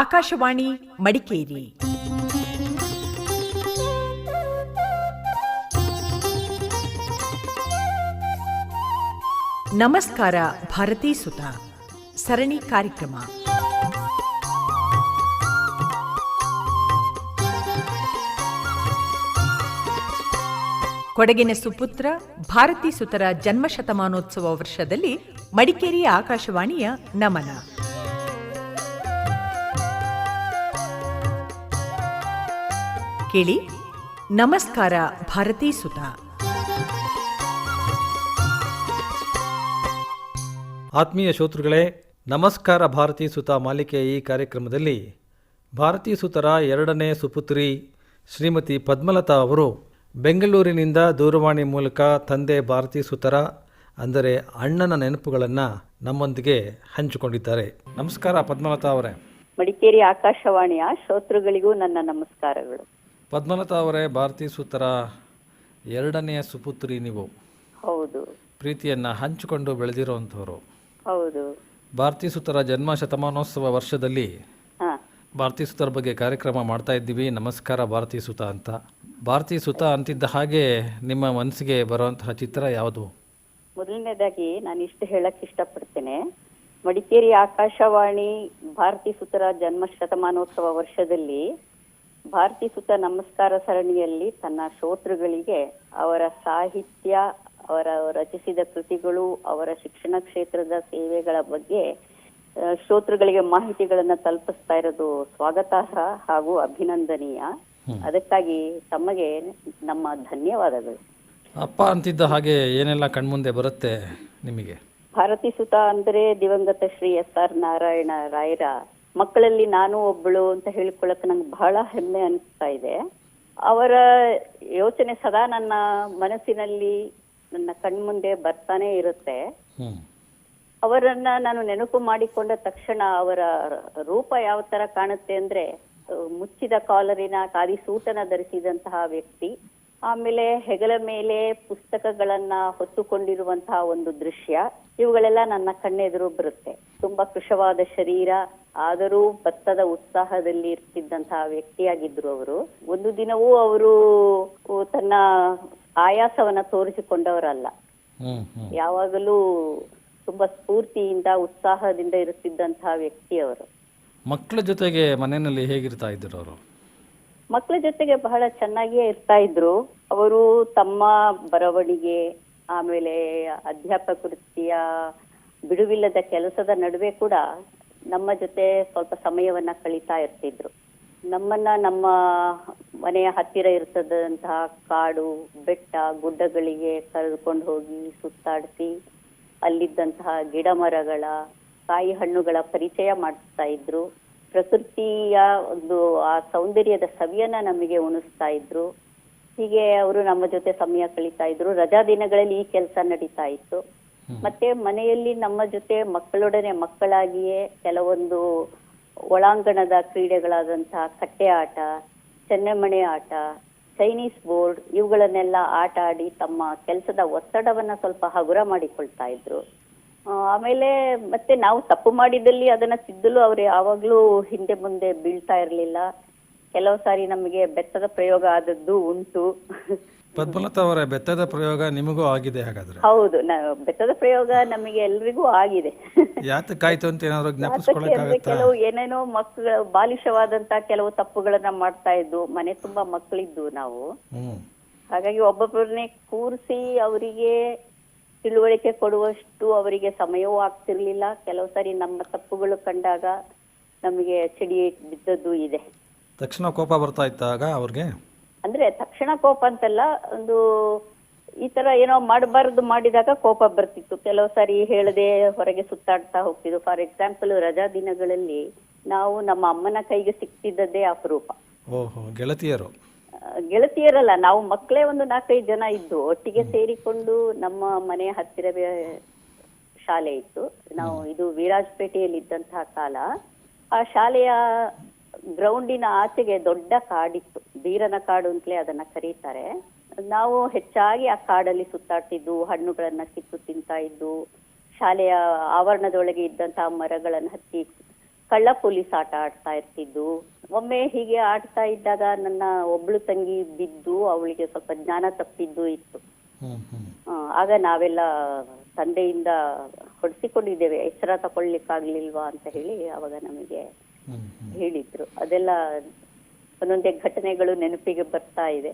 ಆಕಾಶವಾಣಿ ಮಡಿಕೇರಿ. ನಮಸ್ಕಾರ, ಭಾರತೀ ಸುತ. ಸರಣಿ ಕಾರ್ಯಕ್ರಮ. ಕೊಡಗಿನ ಸುಪುತ್ರ, ಭಾರತೀ ಸುತರ ಜನ್ಮಶತಮಾನೋತ್ಸವ ವರ್ಷದಲ್ಲಿ ಮಡಿಕೇರಿ ಆಕಾಶವಾಣಿಯ ನಮನ. ಕೇಳಿ ನಮಸ್ಕಾರ ಭಾರತೀ ಸುತ. ಆತ್ಮೀಯ ಶ್ರೋತೃಗಳೇ ನಮಸ್ಕಾರ ಭಾರತೀ ಸುತ ಮಾಲಿಕೆ ಈ ಕಾರ್ಯಕ್ರಮದಲ್ಲಿ ಭಾರತೀ ಸುತರ ಎರಡನೇ ಸುಪುತ್ರಿ ಶ್ರೀಮತಿ ಪದ್ಮಲತಾ ಅವರು ಬೆಂಗಳೂರಿನಿಂದ ದೂರವಾಣಿ ಮೂಲಕ ತಂದೆ ಭಾರತೀ ಸುತರ ಅಂದರೆ ಅಣ್ಣನ ನೆನಪುಗಳನ್ನು ನಮ್ಮೊಂದಿಗೆ ಹಂಚಿಕೊಂಡಿದ್ದಾರೆ. ನಮಸ್ಕಾರ ಪದ್ಮಲತಾ ಅವರೇ. ಮಡಿಕೇರಿ ಆಕಾಶವಾಣಿಯ ಶ್ರೋತೃಗಳಿಗೂ ನನ್ನ ನಮಸ್ಕಾರಗಳು. ಪದ್ಮಲತಾ ಅವರೇ ಭಾರತೀ ಸೂತ್ರ ಎರಡನೆಯ ಸುಪುತ್ರಿ ನೀವು. ಹೌದು. ಪ್ರೀತಿಯನ್ನ ಹಂಚಿಕೊಂಡು ಬೆಳೆದಿರುವಂಥವರು. ಹೌದು. ಭಾರತೀ ಸುತರ ಜನ್ಮ ಶತಮಾನೋತ್ಸವ ವರ್ಷದಲ್ಲಿ ಭಾರತೀಯ ಭಾರತೀ ಸುತರ ಬಗ್ಗೆ ಕಾರ್ಯಕ್ರಮ ಮಾಡ್ತಾ ಇದ್ದೀವಿ. ನಮಸ್ಕಾರ ಭಾರತೀ ಸೂತ ಅಂತ. ಭಾರತೀ ಸುತ ಅಂತಿದ್ದ ಹಾಗೆ ನಿಮ್ಮ ಮನಸ್ಸಿಗೆ ಬರುವಂತಹ ಚಿತ್ರ ಯಾವುದು? ಮೊದಲನೇದಾಗಿ ನಾನು ಇಷ್ಟು ಹೇಳಕ್ ಇಷ್ಟಪಡ್ತೇನೆ. ಮಡಿಕೇರಿ ಆಕಾಶವಾಣಿ ಭಾರತಿ ಸುತರ ಜನ್ಮ ಶತಮಾನೋತ್ಸವ ವರ್ಷದಲ್ಲಿ ಭಾರತಿ ಸುತ ನಮಸ್ಕಾರ ಸರಣಿಯಲ್ಲಿ ತನ್ನ ಶ್ರೋತೃಗಳಿಗೆ ಅವರ ಸಾಹಿತ್ಯ ಅವರ ರಚಿಸಿದ ಕೃತಿಗಳು ಅವರ ಶಿಕ್ಷಣ ಕ್ಷೇತ್ರದ ಸೇವೆಗಳ ಬಗ್ಗೆ ಶ್ರೋತೃಗಳಿಗೆ ಮಾಹಿತಿಗಳನ್ನ ತಲುಪಿಸ್ತಾ ಇರೋದು ಸ್ವಾಗತಾರ್ಹ ಹಾಗೂ ಅಭಿನಂದನೀಯ. ಅದಕ್ಕಾಗಿ ತಮಗೆ ನಮ್ಮ ಧನ್ಯವಾದಗಳು. ಅಪ್ಪ ಅಂತಿದ್ದ ಹಾಗೆ ಏನೆಲ್ಲ ಕಣ್ಮುಂದೆ ಬರುತ್ತೆ ನಿಮಗೆ? ಭಾರತಿ ಸುತ ಅಂದ್ರೆ ದಿವಂಗತ ಶ್ರೀ ಎಸ್ ಆರ್ ನಾರಾಯಣ ರಾಯರ ಮಕ್ಕಳಲ್ಲಿ ನಾನು ಒಬ್ಬಳು ಅಂತ ಹೇಳಿಕೊಳ್ಳಕ್ಕೆ ನಂಗೆ ಬಹಳ ಹೆಮ್ಮೆ ಅನಿಸ್ತಾ ಇದೆ. ಅವರ ಯೋಚನೆ ಸದಾ ನನ್ನ ಮನಸ್ಸಿನಲ್ಲಿ ನನ್ನ ಕಣ್ಮುಂದೆ ಬರ್ತಾನೆ ಇರುತ್ತೆ. ಅವರನ್ನ ನಾನು ನೆನಪು ಮಾಡಿಕೊಂಡ ತಕ್ಷಣ ಅವರ ರೂಪ ಯಾವ ತರ ಕಾಣುತ್ತೆ ಅಂದ್ರೆ ಮುಚ್ಚಿದ ಕಾಲರಿನ ಖಾದಿ ಸೂಟನ ಧರಿಸಿದಂತಹ ವ್ಯಕ್ತಿ ಆಮೇಲೆ ಹೆಗಲ ಮೇಲೆ ಪುಸ್ತಕಗಳನ್ನ ಹೊತ್ತುಕೊಂಡಿರುವಂತಹ ಒಂದು ದೃಶ್ಯ. ಇವುಗಳೆಲ್ಲ ನನ್ನ ಕಣ್ಣೆದುರು ಬರುತ್ತೆ. ತುಂಬಾ ಕೃಶವಾದ ಶರೀರ ಆದರೂ ಭತ್ತದ ಉತ್ಸಾಹದಲ್ಲಿ ಇರ್ತಿದ್ದಂತಹ ವ್ಯಕ್ತಿಯಾಗಿದ್ರು ಅವರು. ಒಂದು ದಿನವೂ ಅವರು ತನ್ನ ಆಯಾಸವನ್ನ ತೋರಿಸಿಕೊಂಡವರಲ್ಲ. ಯಾವಾಗಲೂ ತುಂಬಾ ಸ್ಫೂರ್ತಿಯಿಂದ ಉತ್ಸಾಹದಿಂದ ಇರುತ್ತಿದ್ದಂತಹ ವ್ಯಕ್ತಿ ಅವರು. ಮಕ್ಕಳ ಜೊತೆಗೆ ಮನೆಯಲ್ಲಿ ಹೇಗಿರ್ತಾ ಇದ್ರು ಅವರು? ಮಕ್ಕಳ ಜೊತೆಗೆ ಬಹಳ ಚೆನ್ನಾಗಿಯೇ ಇರ್ತಾ ಇದ್ರು. ಅವರು ತಮ್ಮ ಬರವಣಿಗೆ ಆಮೇಲೆ ಅಧ್ಯಾಪಕ ವೃತ್ತಿಯ ಬಿಡುವಿಲ್ಲದ ಕೆಲಸದ ನಡುವೆ ಕೂಡ ನಮ್ಮ ಜೊತೆ ಸ್ವಲ್ಪ ಸಮಯವನ್ನ ಕಳೀತಾ ಇರ್ತಿದ್ರು. ನಮ್ಮನ್ನ ನಮ್ಮ ಮನೆಯ ಹತ್ತಿರ ಇರ್ತದಂತಹ ಕಾಡು, ಬೆಟ್ಟ, ಗುಡ್ಡಗಳಿಗೆ ಕರೆದುಕೊಂಡು ಹೋಗಿ ಸುತ್ತಾಡಿಸಿ, ಅಲ್ಲಿದ್ದಂತಹ ಗಿಡ ಮರಗಳ ಕಾಯಿ ಹಣ್ಣುಗಳ ಪರಿಚಯ ಮಾಡಿಸ್ತಾ ಇದ್ರು. ಪ್ರಕೃತಿಯ ಒಂದು ಆ ಸೌಂದರ್ಯದ ಸವಿಯನ್ನ ನಮಗೆ ಉಣಿಸ್ತಾ ಇದ್ರು. ಹೀಗೆ ಅವರು ನಮ್ಮ ಜೊತೆ ಸಮಯ ಕಳೀತಾ ಇದ್ರು. ರಜಾ ದಿನಗಳಲ್ಲಿ ಈ ಕೆಲಸ ನಡೀತಾ ಇತ್ತು. ಮತ್ತೆ ಮನೆಯಲ್ಲಿ ನಮ್ಮ ಜೊತೆ ಮಕ್ಕಳೊಡನೆ ಮಕ್ಕಳಾಗಿಯೇ ಕೆಲವೊಂದು ಒಳಾಂಗಣದ ಕ್ರೀಡೆಗಳಾದಂತಹ ಕಟ್ಟೆ ಆಟ ಚೆನ್ನೆಮಣೆ ಆಟ ಚೈನೀಸ್ ಬೋರ್ಡ್ ಇವುಗಳನ್ನೆಲ್ಲ ಆಟ ಆಡಿ ತಮ್ಮ ಕೆಲಸದ ಒತ್ತಡವನ್ನ ಸ್ವಲ್ಪ ಹಗುರ ಮಾಡಿಕೊಳ್ತಾ ಇದ್ರು. ಆಮೇಲೆ ಮತ್ತೆ ನಾವು ತಪ್ಪು ಮಾಡಿದಲ್ಲಿ ಅದನ್ನ ತಿದ್ದಲು ಅವ್ರು ಯಾವಾಗ್ಲೂ ಹಿಂದೆ ಮುಂದೆ ಬೀಳ್ತಾ ಇರ್ಲಿಲ್ಲ. ಕೆಲವು ಸಾರಿ ನಮಗೆ ಬೆತ್ತದ ಪ್ರಯೋಗ ಆದದ್ದು ಉಂಟು. ಪದ್ಮಲತಾ ಅವರ ಬೆತ್ತದ ಪ್ರಯೋಗ ನಿಮಗೂ ಆಗಿದೆ ಹಾಗಾದ್ರೆ? ಹೌದು ನ- ಬೆತ್ತದ ಪ್ರಯೋಗ ನಮಗೆ ಎಲ್ರಿಗೂ ಆಗಿದೆ. ಯಾತಕ್ಕಾಯ್ತು ಅಂತ ಏನಾದ್ರು ಯಾತಕ್ಕೆ ಅಂದ್ರೆ ಜ್ಞಾಪಿಸ್ಕೊಳಕ್ಕಾಗತ್ತಾ ಕೆಲವು ಏನೇನೋ ಮಕ್ಕಳ ಬಾಲಿಶವಾದಂತ ಕೆಲವು ತಪ್ಪುಗಳನ್ನ ಮಾಡ್ತಾ ಇದ್ದು ಮನೆ ತುಂಬಾ ಮಕ್ಕಳಿದ್ದು ನಾವು. ಹಾಗಾಗಿ ಒಬ್ಬೊಬ್ಬರನ್ನೇ ಕೂರಿಸಿ ಅವರಿಗೆ ತಿಳುವಳಿಕೆ ಕೊಡುವಷ್ಟು ಅವರಿಗೆ ಸಮಯವೂ ಆಗ್ತಿರ್ಲಿಲ್ಲ. ಕೆಲವು ಸಾರಿ ನಮ್ಮ ತಪ್ಪುಗಳು ಕಂಡಾಗ ನಮಗೆ ಚಳಿ ಬಿದ್ದದ್ದು ಇದೆ. ತಕ್ಷಣ ಕೋಪ ಬರ್ತಾ ಇತ್ತಾಗ ಅವ್ರಿಗೆ? ಅಂದ್ರೆ ತಕ್ಷಣ ಕೋಪ ಅಂತಲ್ಲ ಒಂದು ಈ ತರ ಏನೋ ಮಾಡಬಾರದು ಮಾಡಿದಾಗ ಕೋಪ ಬರ್ತಿತ್ತು. ಕೆಲವು ಸಾರಿ ಹೇಳದೆ ಹೊರಗೆ ಸುತ್ತಾಡ್ತಾ ಹೋಗ್ತಿದ್ರು. ಫಾರ್ ಎಕ್ಸಾಂಪಲ್ ರಜಾ ದಿನಗಳಲ್ಲಿ ನಾವು ನಮ್ಮ ಅಮ್ಮನ ಕೈಗೆ ಸಿಕ್ತಿದ್ದದ್ದೇ ಅಪರೂಪ. ಓಹೋ ಗೆಳತಿಯರು. ಗೆಳತಿಯರಲ್ಲ ನಾವು ಮಕ್ಕಳೇ ಒಂದು ನಾಲ್ಕೈದು ಜನ ಇದ್ದು ಒಟ್ಟಿಗೆ ಸೇರಿಕೊಂಡು ನಮ್ಮ ಮನೆ ಹತ್ತಿರವೇ ಶಾಲೆ ಇತ್ತು. ನಾವು ಇದು ವಿರಾಜಪೇಟೆಯಲ್ಲಿ ಇದ್ದಂತಹ ಕಾಲ. ಆ ಶಾಲೆಯ ಗ್ರೌಂಡಿನ ಆಚೆಗೆ ದೊಡ್ಡ ಕಾಡಿತ್ತು. ಬೀರನ ಕಾಡು ಅಂತಲೇ ಅದನ್ನ ಕರೀತಾರೆ. ನಾವು ಹೆಚ್ಚಾಗಿ ಆ ಕಾಡಲ್ಲಿ ಸುತ್ತಾಡ್ತಿದ್ದು ಹಣ್ಣುಗಳನ್ನ ಕಿತ್ತು ತಿಂತಾ ಇದ್ದು ಶಾಲೆಯ ಆವರಣದೊಳಗೆ ಇದ್ದಂತಹ ಮರಗಳನ್ನು ಹತ್ತಿ ಕಳ್ಳ ಪೊಲೀಸ್ ಆಟ ಆಡ್ತಾ ಇರ್ತಿದ್ದು. ಒಮ್ಮೆ ಹೀಗೆ ಆಡ್ತಾ ಇದ್ದಾಗ ನನ್ನ ಒಬ್ಳು ತಂಗಿ ಬಿದ್ದು ಅವಳಿಗೆ ಸ್ವಲ್ಪ ಜ್ಞಾನ ತಪ್ಪಿದ್ದು ಇತ್ತು. ಆಗ ನಾವೆಲ್ಲ ತಂದೆಯಿಂದ ಹೊಡೆಸಿಕೊಂಡಿದ್ದೇವೆ. ಎಚ್ಚರ ತಗೊಳ್ಲಿಕ್ಕಾಗ್ಲಿಲ್ವಾ ಅಂತ ಹೇಳಿ ಅವಾಗ ನಮಗೆ ಹೇಳಿದ್ರು. ಅದೆಲ್ಲ ಒಂದೊಂದೇ ಘಟನೆಗಳು ನೆನಪಿಗೆ ಬರ್ತಾ ಇದೆ.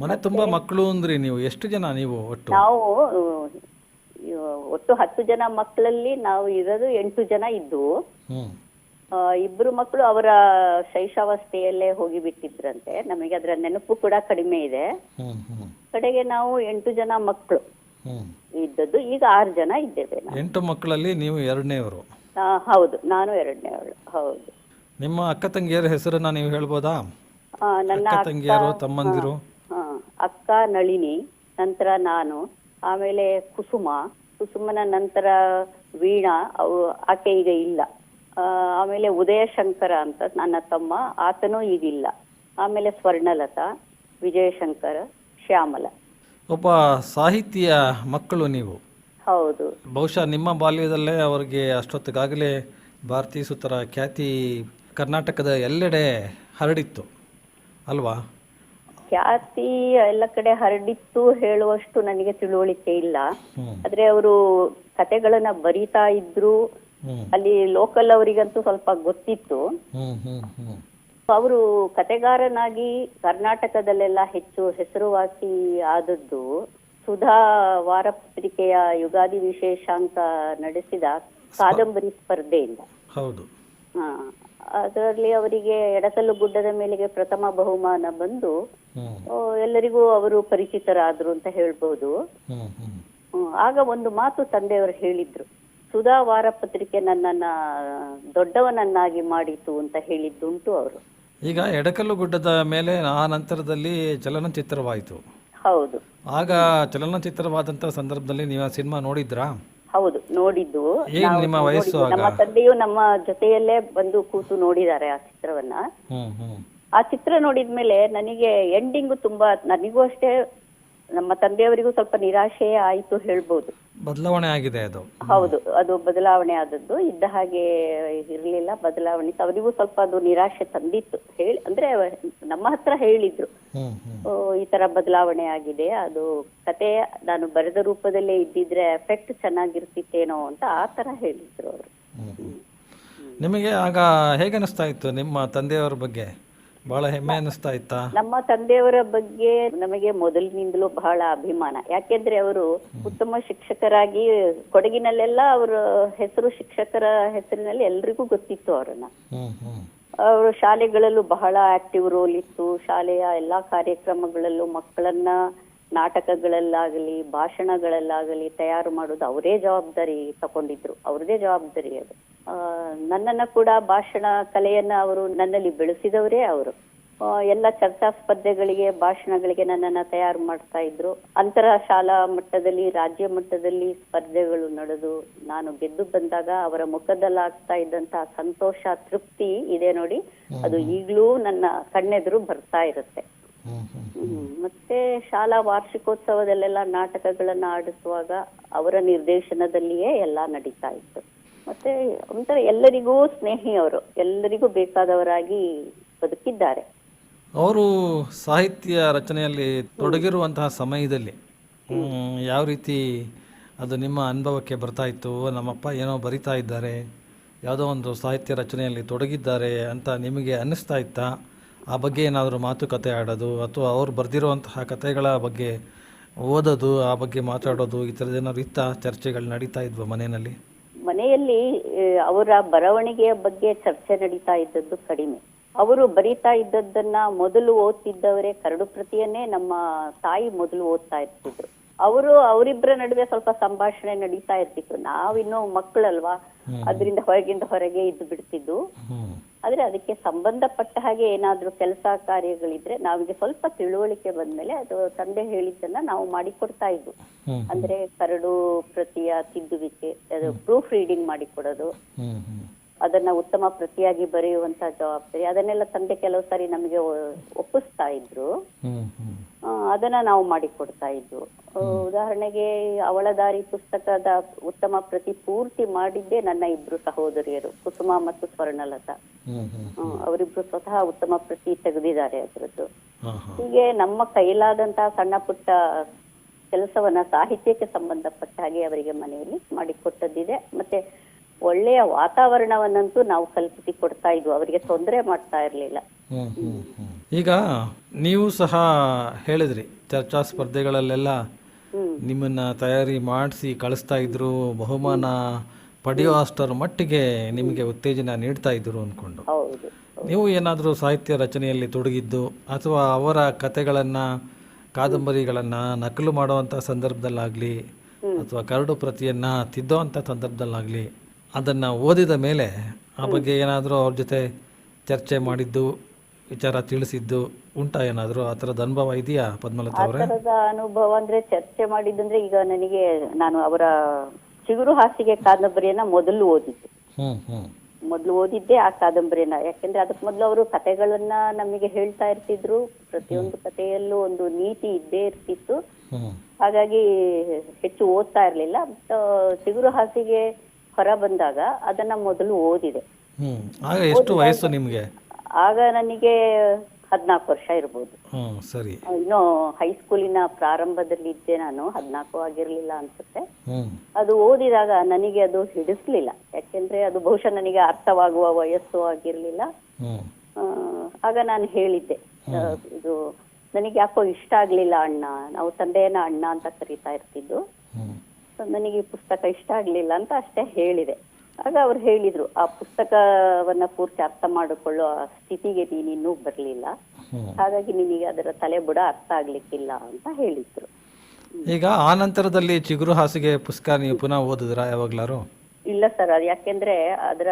ಮನೆ ತುಂಬಾ ಮಕ್ಕಳು ಅಂದ್ರಿ ನೀವು. ಎಷ್ಟು ಜನ ನೀವು ಒಟ್ಟು? ನಾವು ಒಟ್ಟು ಹತ್ತು ಜನ ಮಕ್ಕಳಲ್ಲಿ ನಾವು ಇರೋದು ಎಂಟು ಜನ ಇದ್ದು ಇಬ್ರು ಮಕ್ಕಳು ಅವರ ಶೈಶಾವಸ್ಥೆಯಲ್ಲೇ ಹೋಗಿ ಬಿಟ್ಟಿದ್ರಂತೆ. ನಮಗೆ ಅದರ ನೆನಪು ಕೂಡ ಕಡಿಮೆ ಇದೆ. ಕಡೆಗೆ ನಾವು ಎಂಟು ಜನ ಮಕ್ಕಳು ಇದ್ದದ್ದು. ಈಗ ಆರು ಜನ ಇದ್ದೇವೆ ಎಂಟು ಮಕ್ಕಳಲ್ಲಿ ನೀವು ಎರಡನೇವರು ಆ, ಹೌದು ನಾನು ಎರಡನೇವಳು ಹೌದು. ನಿಮ್ಮ ಅಕ್ಕ ತಂಗಿಯರ ಹೆಸರನ್ನ ನೀವು ಹೇಳ್ಬೋದಾ? ಆ, ನನ್ನ ಅಕ್ಕ ತಂಗಿಯರು ತಮ್ಮಂದಿರು? ಅಕ್ಕ ನಳಿನಿ ನಂತರ ನಾನು ಆಮೇಲೆ ಕುಸುಮ ಕುಸುಮನ ನಂತರ ವೀಣಾ ಅವು ಆಕೆ ಈಗ ಇಲ್ಲ. ಆ, ಆಮೇಲೆ ಉದಯಶಂಕರ ಅಂತ ನನ್ನ ತಮ್ಮ ಆತನೂ ಈಗಿಲ್ಲ. ಆಮೇಲೆ ಸ್ವರ್ಣಲತಾ ವಿಜಯಶಂಕರ ಶ್ಯಾಮಲ. ಒಬ್ಬ ಸಾಹಿತಿಯ ಮಕ್ಕಳು ನೀವು. ಹೌದು. ಬಹುಶಃ ನಿಮ್ಮ ಬಾಲ್ಯದಲ್ಲೇ ಅವರಿಗೆ ಅಷ್ಟೊತ್ತಿಗಾಗಲೇ ಭಾರತೀಯ ಸುತರ ಖ್ಯಾತಿ ಕರ್ನಾಟಕದ ಎಲ್ಲೆಡೆ ಹರಡಿತ್ತು ಅಲ್ವಾ? ಖ್ಯಾತಿ ಎಲ್ಲ ಕಡೆ ಹರಡಿತ್ತು ಹೇಳುವಷ್ಟು ನನಗೆ ತಿಳುವಳಿಕೆ ಇಲ್ಲ. ಆದ್ರೆ ಅವರು ಕತೆಗಳನ್ನ ಬರಿತಾ ಇದ್ರು. ಅಲ್ಲಿ ಲೋಕಲ್ ಅವರಿಗಂತೂ ಸ್ವಲ್ಪ ಗೊತ್ತಿತ್ತು. ಅವರು ಕತೆಗಾರನಾಗಿ ಕರ್ನಾಟಕದಲ್ಲೆಲ್ಲ ಹೆಚ್ಚು ಹೆಸರುವಾಸಿ ಆದದ್ದು ಸುಧಾ ವಾರಪತ್ರಿಕೆಯ ಯುಗಾದಿ ವಿಶೇಷಾಂಕ ನಡೆಸಿದ ಕಾದಂಬರಿ ಸ್ಪರ್ಧೆಯಿಂದ. ಹೌದು. ಅದರಲ್ಲಿ ಅವರಿಗೆ ಎಡಕಲ್ಲು ಗುಡ್ಡದ ಮೇಲೆಗೆ ಪ್ರಥಮ ಬಹುಮಾನ ಬಂದು ಎಲ್ಲರಿಗೂ ಅವರು ಪರಿಚಿತರಾದ್ರು ಅಂತ ಹೇಳ್ಬೋದು. ಹ್ಮ್, ಆಗ ಒಂದು ಮಾತು ತಂದೆಯವರು ಹೇಳಿದ್ರು. ಸುಧಾ ವಾರಪತ್ರಿಕೆ ನನ್ನನ್ನ ದೊಡ್ಡವನನ್ನಾಗಿ ಮಾಡಿತು ಅಂತ ಹೇಳಿದ್ದುಂಟು ಅವರು. ಈಗ ಎಡಕಲ್ಲು ಗುಡ್ಡದ ಮೇಲೆ ಆ ನಂತರದಲ್ಲಿ ಚಲನಚಿತ್ರವಾಯಿತು. ಹೌದು. ಆಗ ಚಲನಚಿತ್ರವಾದಂತಹ ಸಂದರ್ಭದಲ್ಲಿ ನೀವು ಆ ಸಿನಿಮಾ ನೋಡಿದ್ರಾ? ಹೌದು ನೋಡಿದ್ದು. ಏನ್ ನಾವು ನಿಮ್ಮ ವಯಸ್ಸು ನೋಡಿದ್ದು. ನಮ್ಮ ತಂದೆಯು ನಮ್ಮ ಜೊತೆಯಲ್ಲೇ ಬಂದು ಕೂತು ನೋಡಿದ್ದಾರೆ ಆ ಚಿತ್ರವನ್ನ. ಹ್ಮ್ ಹ್ಮ್. ಆ ಚಿತ್ರ ನೋಡಿದ್ಮೇಲೆ ನನಗೆ ಎಂಡಿಂಗು ತುಂಬಾ ನನಗೂ ಅಷ್ಟೇ ನಮ್ಮ ತಂದೆಯವರಿಗೂ ಸ್ವಲ್ಪ ನಿರಾಶೆ ಆಯಿತು ಹೇಳ್ಬೋದು. ಬದಲಾವಣೆ ಆಗಿದೆ ಅದು. ಹೌದು ಅದು ಬದಲಾವಣೆ ಆದದ್ದು. ಇದ್ದ ಹಾಗೆ ಇರ್ಲಿಲ್ಲ ಬದಲಾವಣೆ ಇತ್ತು. ಅವರಿಗೂ ಸ್ವಲ್ಪ ಅದು ನಿರಾಶೆ ತಂದಿತ್ತು. ಹೇಳಿ ಅಂದ್ರೆ ನಮ್ಮ ಹತ್ರ ಹೇಳಿದ್ರು. ಹ್ಮ್ ಹ್ಮ್. ಓ, ಈ ತರ ಬದಲಾವಣೆ ಆಗಿದೆ ಅದು ಕತೆ ನಾನು ಬರೆದ ರೂಪದಲ್ಲೇ ಇದ್ದಿದ್ರೆ ಎಫೆಕ್ಟ್ ಚೆನ್ನಾಗಿರ್ತಿತ್ತೇನೋ ಅಂತ ಆ ತರ ಹೇಳಿದ್ರು ಅವರು. ಹ್ಮ್ ಹ್ಮ್. ನಿಮಗೆ ಆಗ ಹೇಗೆ ಅನಿಸ್ತಾ ಇತ್ತು ನಿಮ್ಮ ತಂದೆಯವರ ಬಗ್ಗೆ? ಬಹಳ ಹೆಮ್ಮೆ ಅನಿಸ್ತಾ ಇತ್ತಾ? ನಮ್ಮ ತಂದೆಯವರ ಬಗ್ಗೆ ನಮಗೆ ಮೊದಲಿನಿಂದಲೂ ಬಹಳ ಅಭಿಮಾನ. ಯಾಕೆಂದ್ರೆ ಅವರು ಉತ್ತಮ ಶಿಕ್ಷಕರಾಗಿ ಕೊಡಗಿನಲ್ಲೆಲ್ಲ ಅವರ ಹೆಸರು ಶಿಕ್ಷಕರ ಹೆಸರಿನಲ್ಲಿ ಎಲ್ರಿಗೂ ಗೊತ್ತಿತ್ತು ಅವರನ್ನ. ಅವರು ಶಾಲೆಗಳಲ್ಲೂ ಬಹಳ ಆಕ್ಟಿವ್ ರೋಲ್ ಇತ್ತು. ಶಾಲೆಯ ಎಲ್ಲಾ ಕಾರ್ಯಕ್ರಮಗಳಲ್ಲೂ ಮಕ್ಕಳನ್ನ ನಾಟಕಗಳಲ್ಲಾಗಲಿ ಭಾಷಣಗಳಲ್ಲಾಗಲಿ ತಯಾರು ಮಾಡೋದು ಅವರೇ ಜವಾಬ್ದಾರಿ ತಗೊಂಡಿದ್ರು. ಅವ್ರದೇ ಜವಾಬ್ದಾರಿ ಅದು. ನನ್ನನ್ನ ಕೂಡ ಭಾಷಣ ಕಲೆಯನ್ನ ಅವರು ನನ್ನಲ್ಲಿ ಬೆಳೆಸಿದವರೇ ಅವರು. ಎಲ್ಲ ಚರ್ಚಾ ಸ್ಪರ್ಧೆಗಳಿಗೆ ಭಾಷಣಗಳಿಗೆ ನನ್ನನ್ನ ತಯಾರು ಮಾಡ್ತಾ ಇದ್ರು. ಅಂತರ ಶಾಲಾ ಮಟ್ಟದಲ್ಲಿ ರಾಜ್ಯ ಮಟ್ಟದಲ್ಲಿ ಸ್ಪರ್ಧೆಗಳು ನಡೆದು ನಾನು ಗೆದ್ದು ಬಂದಾಗ ಅವರ ಮುಖದಲ್ಲಾಗ್ತಾ ಇದ್ದಂತಹ ಸಂತೋಷ ತೃಪ್ತಿ ಇದೆ ನೋಡಿ. ಅದು ಈಗಲೂ ನನ್ನ ಕಣ್ಣೆದುರು ಬರ್ತಾ ಇರುತ್ತೆ. ಮತ್ತೆ ಶಾಲಾ ವಾರ್ಷಿಕೋತ್ಸವದಲ್ಲೆಲ್ಲ ನಾಟಕಗಳನ್ನ ಆಡಿಸುವಾಗ ಅವರ ನಿರ್ದೇಶನದಲ್ಲಿಯೇ ಎಲ್ಲ ನಡೀತಾ ಇತ್ತು. ಮತ್ತೆ ಒಂಥರ ಎಲ್ಲರಿಗೂ ಸ್ನೇಹಿಯವರು, ಎಲ್ಲರಿಗೂ ಬೇಕಾದವರಾಗಿ ಬದುಕಿದ್ದಾರೆ. ಅವರು ಸಾಹಿತ್ಯ ರಚನೆಯಲ್ಲಿ ತೊಡಗಿರುವಂತಹ ಸಮಯದಲ್ಲಿ ಯಾವ ರೀತಿ ಅದು ನಿಮ್ಮ ಅನುಭವಕ್ಕೆ ಬರ್ತಾ ಇತ್ತು, ನಮ್ಮಪ್ಪ ಏನೋ ಬರಿತಾ ಇದ್ದಾರೆ, ಯಾವುದೋ ಒಂದು ಸಾಹಿತ್ಯ ರಚನೆಯಲ್ಲಿ ತೊಡಗಿದ್ದಾರೆ ಅಂತ ನಿಮಗೆ ಅನ್ನಿಸ್ತಾ ಇತ್ತಾ? ಆ ಬಗ್ಗೆ ಏನಾದರೂ ಮಾತುಕತೆ ಆಡೋದು, ಅಥವಾ ಅವ್ರು ಬರೆದಿರುವಂತಹ ಕಥೆಗಳ ಬಗ್ಗೆ ಓದೋದು, ಆ ಬಗ್ಗೆ ಮಾತಾಡೋದು, ಈ ಥರದ್ದು ಏನಾದ್ರು ಇತ್ತಾ? ಚರ್ಚೆಗಳು ನಡೀತಾ ಇದ್ವು ಮನೆಯಲ್ಲಿ? ಮನೆಯಲ್ಲಿ ಅವರ ಬರವಣಿಗೆಯ ಬಗ್ಗೆ ಚರ್ಚೆ ನಡೀತಾ ಇದ್ದದ್ದು ಕಡಿಮೆ. ಅವರು ಬರೀತಾ ಇದ್ದದ್ದನ್ನ ಮೊದಲು ಓದ್ತಿದ್ದವರೇ ಕರಡು ಪ್ರತಿಯನ್ನೇ ನಮ್ಮ ತಾಯಿ ಮೊದಲು ಓದ್ತಾ ಇರ್ತಿದ್ರು. ಅವರು, ಅವರಿಬ್ಬರ ನಡುವೆ ಸ್ವಲ್ಪ ಸಂಭಾಷಣೆ ನಡೀತಾ ಇರ್ತಿತ್ತು. ನಾವಿನ್ನು ಮಕ್ಕಳಲ್ವಾ? ಅದರಿಂದ ಹೊರಗಿಂದ ಹೊರಗೆ ಇದ್ದು ಬಿಡ್ತಿದ್ದು. ಆದ್ರೆ ಅದಕ್ಕೆ ಸಂಬಂಧಪಟ್ಟ ಹಾಗೆ ಏನಾದ್ರೂ ಕೆಲಸ ಕಾರ್ಯಗಳಿದ್ರೆ ನಮಗೆ ಸ್ವಲ್ಪ ತಿಳುವಳಿಕೆ ಬಂದ್ಮೇಲೆ ಅದು ತಂದೆ ಹೇಳಿದ್ದನ್ನ ನಾವು ಮಾಡಿಕೊಡ್ತಾ ಇದ್ವು. ಅಂದ್ರೆ ಕರಡು ಪ್ರತಿಯ ತಿದ್ದುವಿಕೆ ಅದು ಪ್ರೂಫ್ ರೀಡಿಂಗ್ ಮಾಡಿಕೊಡೋದು. ಅದನ್ನ ಉತ್ತಮ ಪ್ರತಿಯಾಗಿ ಬರೆಯುವಂತ ಜವಾಬ್ದಾರಿ ಅದನ್ನೆಲ್ಲ ತಂದೆ ಕೆಲವು ಸಾರಿ ನಮಗೆ ಒಪ್ಪಿಸ್ತಾ ಇದ್ರು. ಅದನ್ನ ನಾವು ಮಾಡಿಕೊಡ್ತಾ ಇದ್ವು. ಉದಾಹರಣೆಗೆ ಅವಳ ದಾರಿ ಪುಸ್ತಕದ ಉತ್ತಮ ಪ್ರತಿ ಪೂರ್ತಿ ಮಾಡಿದ್ದೇ ನನ್ನ ಇಬ್ರು ಸಹೋದರಿಯರು ಕುಸುಮ ಮತ್ತು ಸ್ವರ್ಣಲತಾ. ಅವರಿಬ್ರು ಸ್ವತಃ ಉತ್ತಮ ಪ್ರತಿ ತೆಗೆದಿದ್ದಾರೆ ಅದರದ್ದು. ಹೀಗೆ ನಮ್ಮ ಕೈಲಾದಂತಹ ಸಣ್ಣ ಪುಟ್ಟ ಕೆಲಸವನ್ನ ಸಾಹಿತ್ಯಕ್ಕೆ ಸಂಬಂಧಪಟ್ಟ ಹಾಗೆ ಅವರಿಗೆ ಮನೆಯಲ್ಲಿ ಮಾಡಿಕೊಟ್ಟದ್ದಿದೆ. ಮತ್ತೆ ಒಳ್ಳೆಯ ವಾತಾವರಣವನ್ನಂತೂ ನಾವು ಕಲ್ಪಿಸಿ ಕೊಡ್ತಾ ಇದ್ವು. ಅವರಿಗೆ ತೊಂದರೆ ಮಾಡ್ತಾ ಇರಲಿಲ್ಲ. ಈಗ ನೀವು ಸಹ ಹೇಳಿದ್ರಿ ಚರ್ಚಾ ಸ್ಪರ್ಧೆಗಳಲ್ಲೆಲ್ಲ ನಿಮ್ಮನ್ನ ತಯಾರಿ ಮಾಡಿಸಿ ಕಳಿಸ್ತಾ ಇದ್ರು ಬಹುಮಾನ ಪಡೆಯೋ ಅಷ್ಟರ ಮಟ್ಟಿಗೆ ನಿಮಗೆ ಉತ್ತೇಜನ ನೀಡ್ತಾ ಇದ್ರು ಅಂದ್ಕೊಂಡು ನೀವು ಏನಾದರೂ ಸಾಹಿತ್ಯ ರಚನೆಯಲ್ಲಿ ತೊಡಗಿದ್ದು ಅಥವಾ ಅವರ ಕತೆಗಳನ್ನು ಕಾದಂಬರಿಗಳನ್ನು ನಕಲು ಮಾಡುವಂಥ ಸಂದರ್ಭದಲ್ಲಾಗಲಿ ಅಥವಾ ಕರಡು ಪ್ರತಿಯನ್ನು ತಿದ್ದೋವಂಥ ಸಂದರ್ಭದಲ್ಲಾಗಲಿ ಅದನ್ನು ಓದಿದ ಮೇಲೆ ಆ ಬಗ್ಗೆ ಏನಾದರೂ ಅವ್ರ ಜೊತೆ ಚರ್ಚೆ ಮಾಡಿದ್ದು ವಿಚಾರ ತಿಳಿಸಿದ್ದು ಉಂಟಾ ಏನಾದರೂ? ಆ ಥರದ ಅನುಭವ ಇದೆಯಾ ಪದ್ಮಲತಾ ಆ ಅವರೇ? ತರದ ಅನುಭವ ಅಂದ್ರೆ ಚರ್ಚೆ ಮಾಡಿದಂದ್ರೆ ಈಗ ನನಗೆ ನಾನು ಅವರ ಚಿಗುರು ಹಾಸಿಗೆ ಕಾದಂಬರಿಯನ್ನ ಮೊದಲು ಓದಿದ್ದೆ. ಹ್ಞೂ ಹ್ಞೂ ಮೊದಲು ಓದಿದ್ದೆ ಆ ಕಾದಂಬರಿಯನ್ನ. ಯಾಕೆಂದ್ರೆ ಅದಕ್ಕೆ ಮೊದಲು ಅವರು ಕತೆಗಳನ್ನ ನಮಗೆ ಹೇಳ್ತಾ ಇರ್ತಿದ್ರು. ಪ್ರತಿಯೊಂದು ಕಥೆಯಲ್ಲೂ ಒಂದು ನೀತಿ ಇದ್ದೇ ಇರ್ತಿತ್ತು. ಹ್ಞೂ ಹಾಗಾಗಿ ಹೆಚ್ಚು ಓದ್ತಾ ಇರ್ಲಿಲ್ಲ. ಬಟ್ ಚಿಗುರು ಹಾಸಿಗೆ ಹೊರ ಬಂದಾಗ ಅದನ್ನ ಮೊದಲು ಓದಿದೆ. ಹ್ಞೂ ಆಗ ಎಷ್ಟು ವಯಸ್ಸು ನಿಮಗೆ? ಆಗ ನನಗೆ ಹದ್ನಾಲ್ಕು ವರ್ಷ ಇರ್ಬೋದು. ಸರಿ. ಇನ್ನು ಹೈಸ್ಕೂಲಿನ ಪ್ರಾರಂಭದಲ್ಲಿ ಇದ್ದೆ ನಾನು ಹದಿನಾಲ್ಕು ಆಗಿರ್ಲಿಲ್ಲ ಅನ್ಸುತ್ತೆ. ಅದು ಓದಿದಾಗ ನನಗೆ ಅದು ಹಿಡಿಸ್ಲಿಲ್ಲ. ಯಾಕೆಂದ್ರೆ ಅದು ಬಹುಶಃ ನನಗೆ ಅರ್ಥವಾಗುವ ವಯಸ್ಸು ಆಗಿರ್ಲಿಲ್ಲ. ಆ, ಆಗ ನಾನು ಹೇಳಿದ್ದೆ. ಆ, ಇದು ನನಗೆ ಯಾಕೋ ಇಷ್ಟ ಆಗ್ಲಿಲ್ಲ ಅಣ್ಣ ನಾವು ತಂದೆಯನ್ನ ಅಣ್ಣ ಅಂತ ಕರಿತಾ ಇರ್ತಿದ್ದು. ನನಗೆ ಈ ಪುಸ್ತಕ ಇಷ್ಟ ಆಗ್ಲಿಲ್ಲ ಅಂತ ಅಷ್ಟೇ ಹೇಳಿದೆ. ಆಗ ಅವ್ರು ಹೇಳಿದ್ರು ಆ ಪುಸ್ತಕವನ್ನ ಪೂರ್ತಿ ಅರ್ಥ ಮಾಡಿಕೊಳ್ಳೋ ಆ ಸ್ಥಿತಿಗೆ ನೀನು ಇನ್ನೂ ಬರ್ಲಿಲ್ಲ. ಹಾಗಾಗಿ ನಿನಗೆ ಅದರ ತಲೆ ಬುಡ ಅರ್ಥ ಆಗ್ಲಿಕ್ಕಿಲ್ಲ ಅಂತ ಹೇಳಿದ್ರು. ಈಗ ಆ ನಂತರದಲ್ಲಿ ಚಿಗುರು ಹಾಸಿಗೆ ಪುಸ್ತಕ ನೀವು ಪುನಃ ಓದಿದ್ರ ಯಾವಾಗ್ಲಾರು? ಇಲ್ಲ ಸರ್ ಅದು ಯಾಕೆಂದ್ರೆ ಅದರ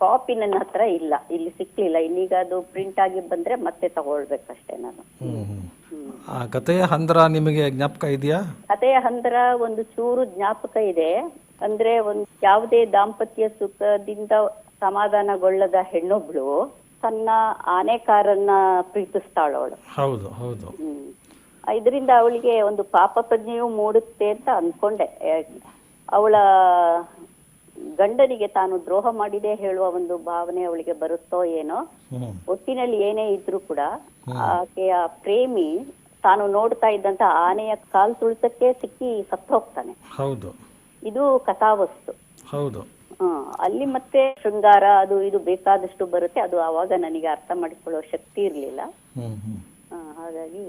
ಕಾಪಿ ನನ್ನ ಹತ್ರ ಇಲ್ಲ. ಇಲ್ಲಿ ಸಿಕ್ಲಿಲ್ಲ. ಇನ್ನೀಗ ಅದು ಪ್ರಿಂಟ್ ಆಗಿ ಬಂದ್ರೆ ಮತ್ತೆ ತಗೊಳ್ಬೇಕಷ್ಟೇ ನಾನು. ಆ ಕಥೆಯ ಹಂದ್ರ ನಿಮಗೆ ಜ್ಞಾಪಕ ಇದೆಯಾ? ಕಥೆಯ ಹಂದರ ಒಂದು ಚೂರು ಜ್ಞಾಪಕ ಇದೆ. ಅಂದ್ರೆ ಒಂದು ಯಾವುದೇ ದಾಂಪತ್ಯ ಸುಖದಿಂದ ಸಮಾಧಾನಗೊಳ್ಳದ ಹೆಣ್ಣೊಬ್ಳು ತನ್ನ ಆನೆಕಾರನ್ನ ಪ್ರೀತಿಸ್ತಾಳವಳು. ಹೌದು ಹೌದು. ಇದರಿಂದ ಅವಳಿಗೆ ಒಂದು ಪಾಪ ಪ್ರಜ್ಞೆಯೂ ಮೂಡುತ್ತೆ ಅಂತ ಅನ್ಕೊಂಡೆ. ಅವಳ ಗಂಡನಿಗೆ ತಾನು ದ್ರೋಹ ಮಾಡಿದೆ ಹೇಳುವ ಒಂದು ಭಾವನೆ ಅವಳಿಗೆ ಬರುತ್ತೋ ಏನೋ ಒಟ್ಟಿನಲ್ಲಿ ಏನೇ ಇದ್ರೂ ಕೂಡ ಆಕೆಯ ಪ್ರೇಮಿ ತಾನು ನೋಡ್ತಾ ಇದ್ದಂತ ಆನೆಯ ಕಾಲ್ ತುಳಿತಕ್ಕೆ ಸಿಕ್ಕಿ ಸತ್ತು ಹೋಗ್ತಾನೆ ಹೌದು. ಇದು ಕಥಾವಸ್ತು. ಹೌದು. ಅಲ್ಲಿ ಮತ್ತೆ ಶೃಂಗಾರ ಅದು ಇದು ಬೇಕಾದಷ್ಟು ಬರುತ್ತೆ. ಅದು ಆವಾಗ ನನಗೆ ಅರ್ಥ ಮಾಡಿಕೊಳ್ಳೋ ಶಕ್ತಿ ಇರಲಿಲ್ಲ. ಹಾಗಾಗಿ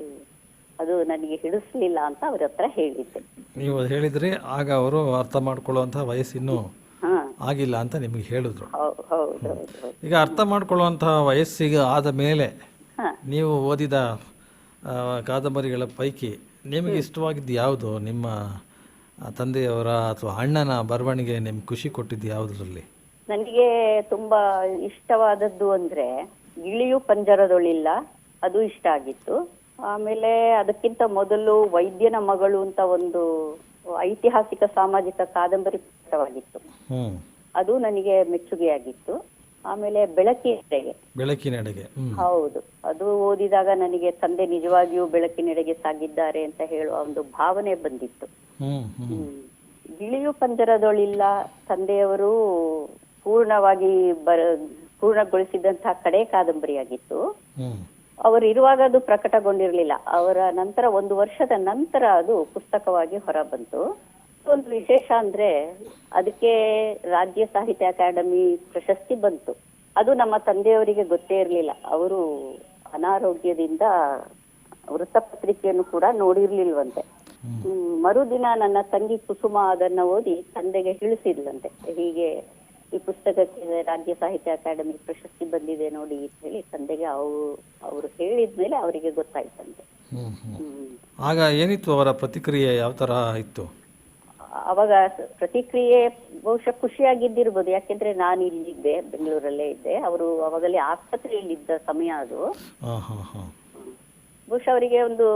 ಅದು ನನಗೆ ಹಿಡಿಸ್ಲಿಲ್ಲ ಅಂತ ಅವ್ರ ಹತ್ರ ಹೇಳಿದ್ದೆ. ನೀವು ಹೇಳಿದ್ರೆ ಆಗ ಅವರು ಅರ್ಥ ಮಾಡ್ಕೊಳ್ಳುವಂತಹ ವಯಸ್ಸಿನ್ನು ಆಗಿಲ್ಲ ಅಂತ ನಿಮಗೆ ಹೇಳಿದ್ರು. ಈಗ ಅರ್ಥ ಮಾಡ್ಕೊಳ್ಳುವಂತಹ ವಯಸ್ಸಿಗೆ ಆದ ಮೇಲೆ ನೀವು ಓದಿದ ಕಾದಂಬರಿಗಳ ಪೈಕಿ ನಿಮಗೆ ಇಷ್ಟವಾಗಿದ್ದು ಯಾವುದು? ನಿಮ್ಮ ತಂದೆಯವರ ಅಥವಾ ಅಣ್ಣನ ಬರವಣಿಗೆ ನಿಮ್ಗೆ ಖುಷಿ ಕೊಟ್ಟಿದ್ದು ಯಾವುದರಲ್ಲಿ? ನನಗೆ ತುಂಬಾ ಇಷ್ಟವಾದದ್ದು ಅಂದ್ರೆ ಗಿಳಿಯು ಪಂಜರದೊಳಿಲ್ಲ ಅದು ಇಷ್ಟ ಆಗಿತ್ತು. ಆಮೇಲೆ ಅದಕ್ಕಿಂತ ಮೊದಲು ವೈದ್ಯನ ಮಗಳು ಅಂತ ಒಂದು ಐತಿಹಾಸಿಕ ಸಾಮಾಜಿಕ ಕಾದಂಬರಿ ಪುಸ್ತಕವಾಗಿತ್ತು. ಅದು ನನಗೆ ಮೆಚ್ಚುಗೆಯಾಗಿತ್ತು. ಆಮೇಲೆ ಬೆಳಕಿನೆಡೆಗೆ ಬೆಳಕಿನೆಡೆಗೆ ಹೌದು. ಅದು ಓದಿದಾಗ ನನಗೆ ತಂದೆ ನಿಜವಾಗಿಯೂ ಬೆಳಕಿನೆಡೆಗೆ ಸಾಗಿದ್ದಾರೆ ಅಂತ ಹೇಳುವ ಒಂದು ಭಾವನೆ ಬಂದಿತ್ತು. ಗಿಳಿಯು ಪಂಜರದೊಳಿಲ್ಲ. ತಂದೆಯವರು ಪೂರ್ಣವಾಗಿ ಬರ ಪೂರ್ಣಗೊಳಿಸಿದಂತಹ ಕಡೆ ಕಾದಂಬರಿಯಾಗಿತ್ತು. ಅವರು ಇರುವಾಗ ಅದು ಪ್ರಕಟಗೊಂಡಿರಲಿಲ್ಲ. ಅವರ ನಂತರ ಒಂದು ವರ್ಷದ ನಂತರ ಅದು ಪುಸ್ತಕವಾಗಿ ಹೊರ ಬಂತು ಒಂದು ವಿಶೇಷ ಅಂದ್ರೆ ಅದಕ್ಕೆ ರಾಜ್ಯ ಸಾಹಿತ್ಯ ಅಕಾಡೆಮಿ ಪ್ರಶಸ್ತಿ ಬಂತು. ಅದು ನಮ್ಮ ತಂದೆಯವರಿಗೆ ಗೊತ್ತೇ ಇರಲಿಲ್ಲ. ಅವರು ಅನಾರೋಗ್ಯದಿಂದ ವೃತ್ತಪತ್ರಿಕೆಯನ್ನು ಕೂಡ ನೋಡಿರ್ಲಿಲ್ವಂತೆ. ಮರುದಿನ ನನ್ನ ತಂಗಿ ಕುಸುಮ ಅದನ್ನ ಓದಿ ತಂದೆಗೆ ತಿಳಿಸಿದ್ಲಂತೆ. ಹೀಗೆ ಈ ಪುಸ್ತಕಕ್ಕೆ ರಾಜ್ಯ ಸಾಹಿತ್ಯ ಅಕಾಡೆಮಿ ಪ್ರಶಸ್ತಿ ಬಂದಿದೆ ನೋಡಿ ಅಂತ ಹೇಳಿ ತಂದೆಗೆ ಅವರು ಅವರು ಹೇಳಿದ್ಮೇಲೆ ಅವರಿಗೆ ಗೊತ್ತಾಯ್ತಂತೆ. ಆಗ ಏನಿತ್ತು ಅವರ ಪ್ರತಿಕ್ರಿಯೆ? ಯಾವ ತರ ಇತ್ತು? ಅವಾಗ ಪ್ರತಿಕ್ರಿಯೆ ಬಹುಶಃ ಖುಷಿಯಾಗಿದ್ದಿರ್ಬೋದು ಯಾಕೆಂದ್ರೆ ನಾನು ಇಲ್ಲಿದ್ದೆ ಬೆಂಗಳೂರಲ್ಲೇ ಇದ್ದೆ. ಅವರು ಅವಾಗಲೇ ಆಸ್ಪತ್ರೆಯಲ್ಲಿ ಇದ್ದ ಸಮಯ ಅದು. ಬಹುಶಃ ಅವರಿಗೆ ಒಂದು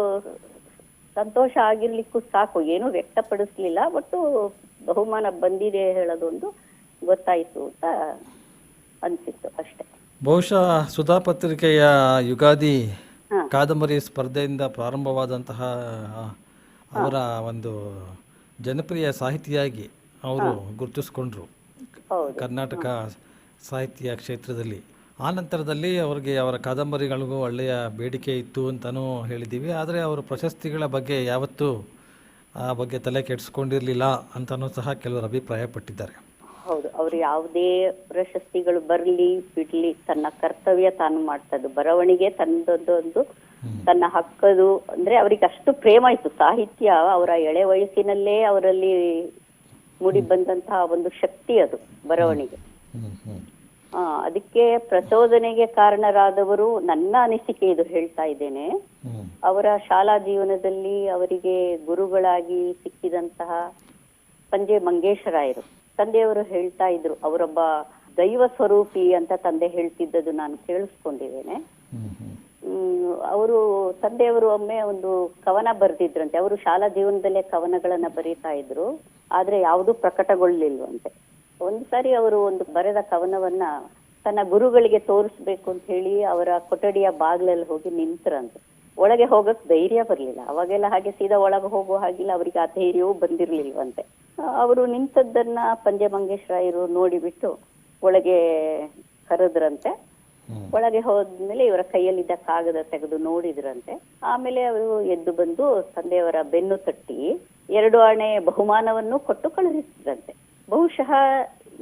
ಸಂತೋಷ ಆಗಿರ್ಲಿಕ್ಕೂ ಸಾಕು. ಏನು ವ್ಯಕ್ತಪಡಿಸ್ಲಿಲ್ಲ ಒಟ್ಟು ಬಹುಮಾನ ಬಂದಿದೆ ಹೇಳೋದೊಂದು ಗೊತ್ತಾಯ್ತು ಅಂತ ಅನ್ಸಿತ್ತು ಅಷ್ಟೇ. ಬಹುಶಃ ಸುಧಾ ಪತ್ರಿಕೆಯ ಯುಗಾದಿ ಕಾದಂಬರಿ ಸ್ಪರ್ಧೆಯಿಂದ ಪ್ರಾರಂಭವಾದಂತಹ ಅವರ ಒಂದು ಜನಪ್ರಿಯ ಸಾಹಿತಿಯಾಗಿ ಅವರು ಗುರುತಿಸ್ಕೊಂಡ್ರು. ಕರ್ನಾಟಕ ಸಾಹಿತ್ಯ ಕ್ಷೇತ್ರದಲ್ಲಿ. ಆ ನಂತರದಲ್ಲಿ ಅವರಿಗೆ ಅವರ ಕಾದಂಬರಿಗಳಿಗೂ ಒಳ್ಳೆಯ ಬೇಡಿಕೆ ಇತ್ತು ಅಂತಲೂ ಹೇಳಿದ್ದೀವಿ. ಆದರೆ ಅವರ ಪ್ರಶಸ್ತಿಗಳ ಬಗ್ಗೆ ಯಾವತ್ತೂ ಆ ಬಗ್ಗೆ ತಲೆ ಕೆಡಿಸ್ಕೊಂಡಿರಲಿಲ್ಲ ಅಂತಲೂ ಸಹ ಕೆಲವರು ಅಭಿಪ್ರಾಯಪಟ್ಟಿದ್ದಾರೆ. ಹೌದು. ಅವ್ರು ಯಾವುದೇ ಪ್ರಶಸ್ತಿಗಳು ಬರಲಿ ಬಿಡಲಿ ತನ್ನ ಕರ್ತವ್ಯ ತಾನು ಮಾಡ್ತದ್ದು. ಬರವಣಿಗೆ ತನ್ನದೊಂದು ತನ್ನ ಹಕ್ಕದು ಅಂದ್ರೆ ಅವರಿಗೆ ಅಷ್ಟು ಪ್ರೇಮ ಇತ್ತು. ಸಾಹಿತ್ಯ ಅವರ ಎಳೆ ವಯಸ್ಸಿನಲ್ಲೇ ಅವರಲ್ಲಿ ಮೂಡಿ ಬಂದಂತಹ ಒಂದು ಶಕ್ತಿ ಅದು ಬರವಣಿಗೆ. ಆ, ಅದಕ್ಕೆ ಪ್ರಚೋದನೆಗೆ ಕಾರಣರಾದವರು ನನ್ನ ಅನಿಸಿಕೆ ಇದು ಹೇಳ್ತಾ ಇದ್ದೇನೆ. ಅವರ ಶಾಲಾ ಜೀವನದಲ್ಲಿ ಅವರಿಗೆ ಗುರುಗಳಾಗಿ ಸಿಕ್ಕಿದಂತಹ ಸಂಜೆ ಮಂಗೇಶರಾಯರು ತಂದೆಯವರು ಹೇಳ್ತಾ ಇದ್ರು ಅವರೊಬ್ಬ ದೈವ ಸ್ವರೂಪಿ ಅಂತ ತಂದೆ ಹೇಳ್ತಿದ್ದದ್ದು ನಾನು ಕೇಳಿಸ್ಕೊಂಡಿದ್ದೇನೆ. ಅವರು ತಂದೆಯವರು ಒಮ್ಮೆ ಒಂದು ಕವನ ಬರೆದಿದ್ರಂತೆ. ಅವರು ಶಾಲಾ ಜೀವನದಲ್ಲೇ ಕವನಗಳನ್ನ ಬರೀತಾ ಇದ್ರು. ಆದ್ರೆ ಯಾವುದು ಪ್ರಕಟಗೊಳ್ಳಿಲ್ವಂತೆ. ಒಂದು ಸಾರಿ ಅವರು ಒಂದು ಬರೆದ ಕವನವನ್ನ ತನ್ನ ಗುರುಗಳಿಗೆ ತೋರಿಸ್ಬೇಕು ಅಂತ ಹೇಳಿ ಅವರ ಕೊಠಡಿಯ ಬಾಗ್ಲಲ್ಲಿ ಹೋಗಿ ನಿಂತರಂತೆ. ಒಳಗೆ ಹೋಗಕ್ ಧೈರ್ಯ ಬರ್ಲಿಲ್ಲ. ಅವಾಗೆಲ್ಲ ಹಾಗೆ ಸೀದಾ ಒಳಗೆ ಹೋಗೋ ಹಾಗಿಲ್ಲ. ಅವರಿಗೆ ಆ ಧೈರ್ಯವೂ ಬಂದಿರ್ಲಿಲ್ವಂತೆ. ಅವರು ನಿಂತದ್ದನ್ನ ಪಂಜೆ ಮಂಗೇಶ್ರಾಯರು ನೋಡಿಬಿಟ್ಟು ಒಳಗೆ ಕರೆದ್ರಂತೆ. ಒಳಗೆ ಹೋದ್ಮೇಲೆ ಇವರ ಕೈಯಲ್ಲಿದ್ದ ಕಾಗದ ತೆಗೆದು ನೋಡಿದ್ರಂತೆ. ಆಮೇಲೆ ಅವರು ಎದ್ದು ಬಂದು ತಂದೆಯವರ ಬೆನ್ನು ತಟ್ಟಿ ಎರಡು ಆಣೆ ಬಹುಮಾನವನ್ನು ಕೊಟ್ಟು ಕಳುಹಿಸಿದ್ರಂತೆ. ಬಹುಶಃ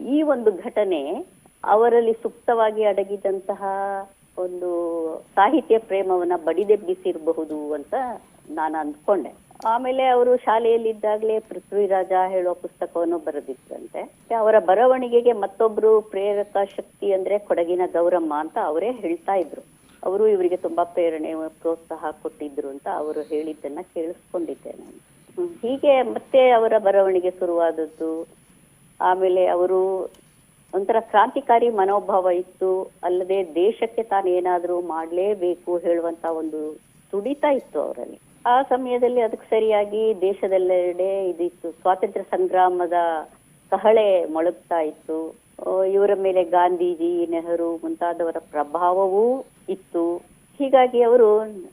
ಈ ಒಂದು ಘಟನೆ ಅವರಲ್ಲಿ ಸುಪ್ತವಾಗಿ ಅಡಗಿದಂತಹ ಒಂದು ಸಾಹಿತ್ಯ ಪ್ರೇಮವನ್ನ ಬಡಿದೆಬ್ಬಿಸಿರಬಹುದು ಅಂತ ನಾನು ಅಂದ್ಕೊಂಡೆ. ಆಮೇಲೆ ಅವರು ಶಾಲೆಯಲ್ಲಿದ್ದಾಗಲೇ ಪೃಥ್ವಿರಾಜ ಹೇಳುವ ಪುಸ್ತಕವನ್ನು ಬರೆದಿದ್ರಂತೆ. ಅವರ ಬರವಣಿಗೆಗೆ ಮತ್ತೊಬ್ರು ಪ್ರೇರಕ ಶಕ್ತಿ ಅಂದ್ರೆ ಕೊಡಗಿನ ಗೌರಮ್ಮ ಅಂತ ಅವರೇ ಹೇಳ್ತಾ ಇದ್ರು. ಅವರು ಇವರಿಗೆ ತುಂಬಾ ಪ್ರೇರಣೆ ಪ್ರೋತ್ಸಾಹ ಕೊಟ್ಟಿದ್ರು ಅಂತ ಅವರು ಹೇಳಿದ್ದನ್ನ ಕೇಳಿಸ್ಕೊಂಡಿದ್ದೆ ನಾನು. ಹೀಗೆ ಮತ್ತೆ ಅವರ ಬರವಣಿಗೆ ಶುರುವಾದದ್ದು. ಆಮೇಲೆ ಅವರು ಒಂಥರ ಕ್ರಾಂತಿಕಾರಿ ಮನೋಭಾವ ಇತ್ತು. ಅಲ್ಲದೆ ದೇಶಕ್ಕೆ ತಾನೇನಾದ್ರೂ ಮಾಡಲೇಬೇಕು ಹೇಳುವಂತ ಒಂದು ತುಡಿತ ಇತ್ತು ಅವರಲ್ಲಿ. ಆ ಸಮಯದಲ್ಲಿ ಅದಕ್ಕೆ ಸರಿಯಾಗಿ ದೇಶದೆಲ್ಲೆಡೆ ಇದಿತ್ತು. ಸ್ವಾತಂತ್ರ್ಯ ಸಂಗ್ರಾಮದ ಕಹಳೆ ಮೊಳಗ್ತಾ ಇತ್ತು. ಇವರ ಮೇಲೆ ಗಾಂಧೀಜಿ, ನೆಹರು ಮುಂತಾದವರ ಪ್ರಭಾವವೂ ಇತ್ತು. ಹೀಗಾಗಿ ಅವರು,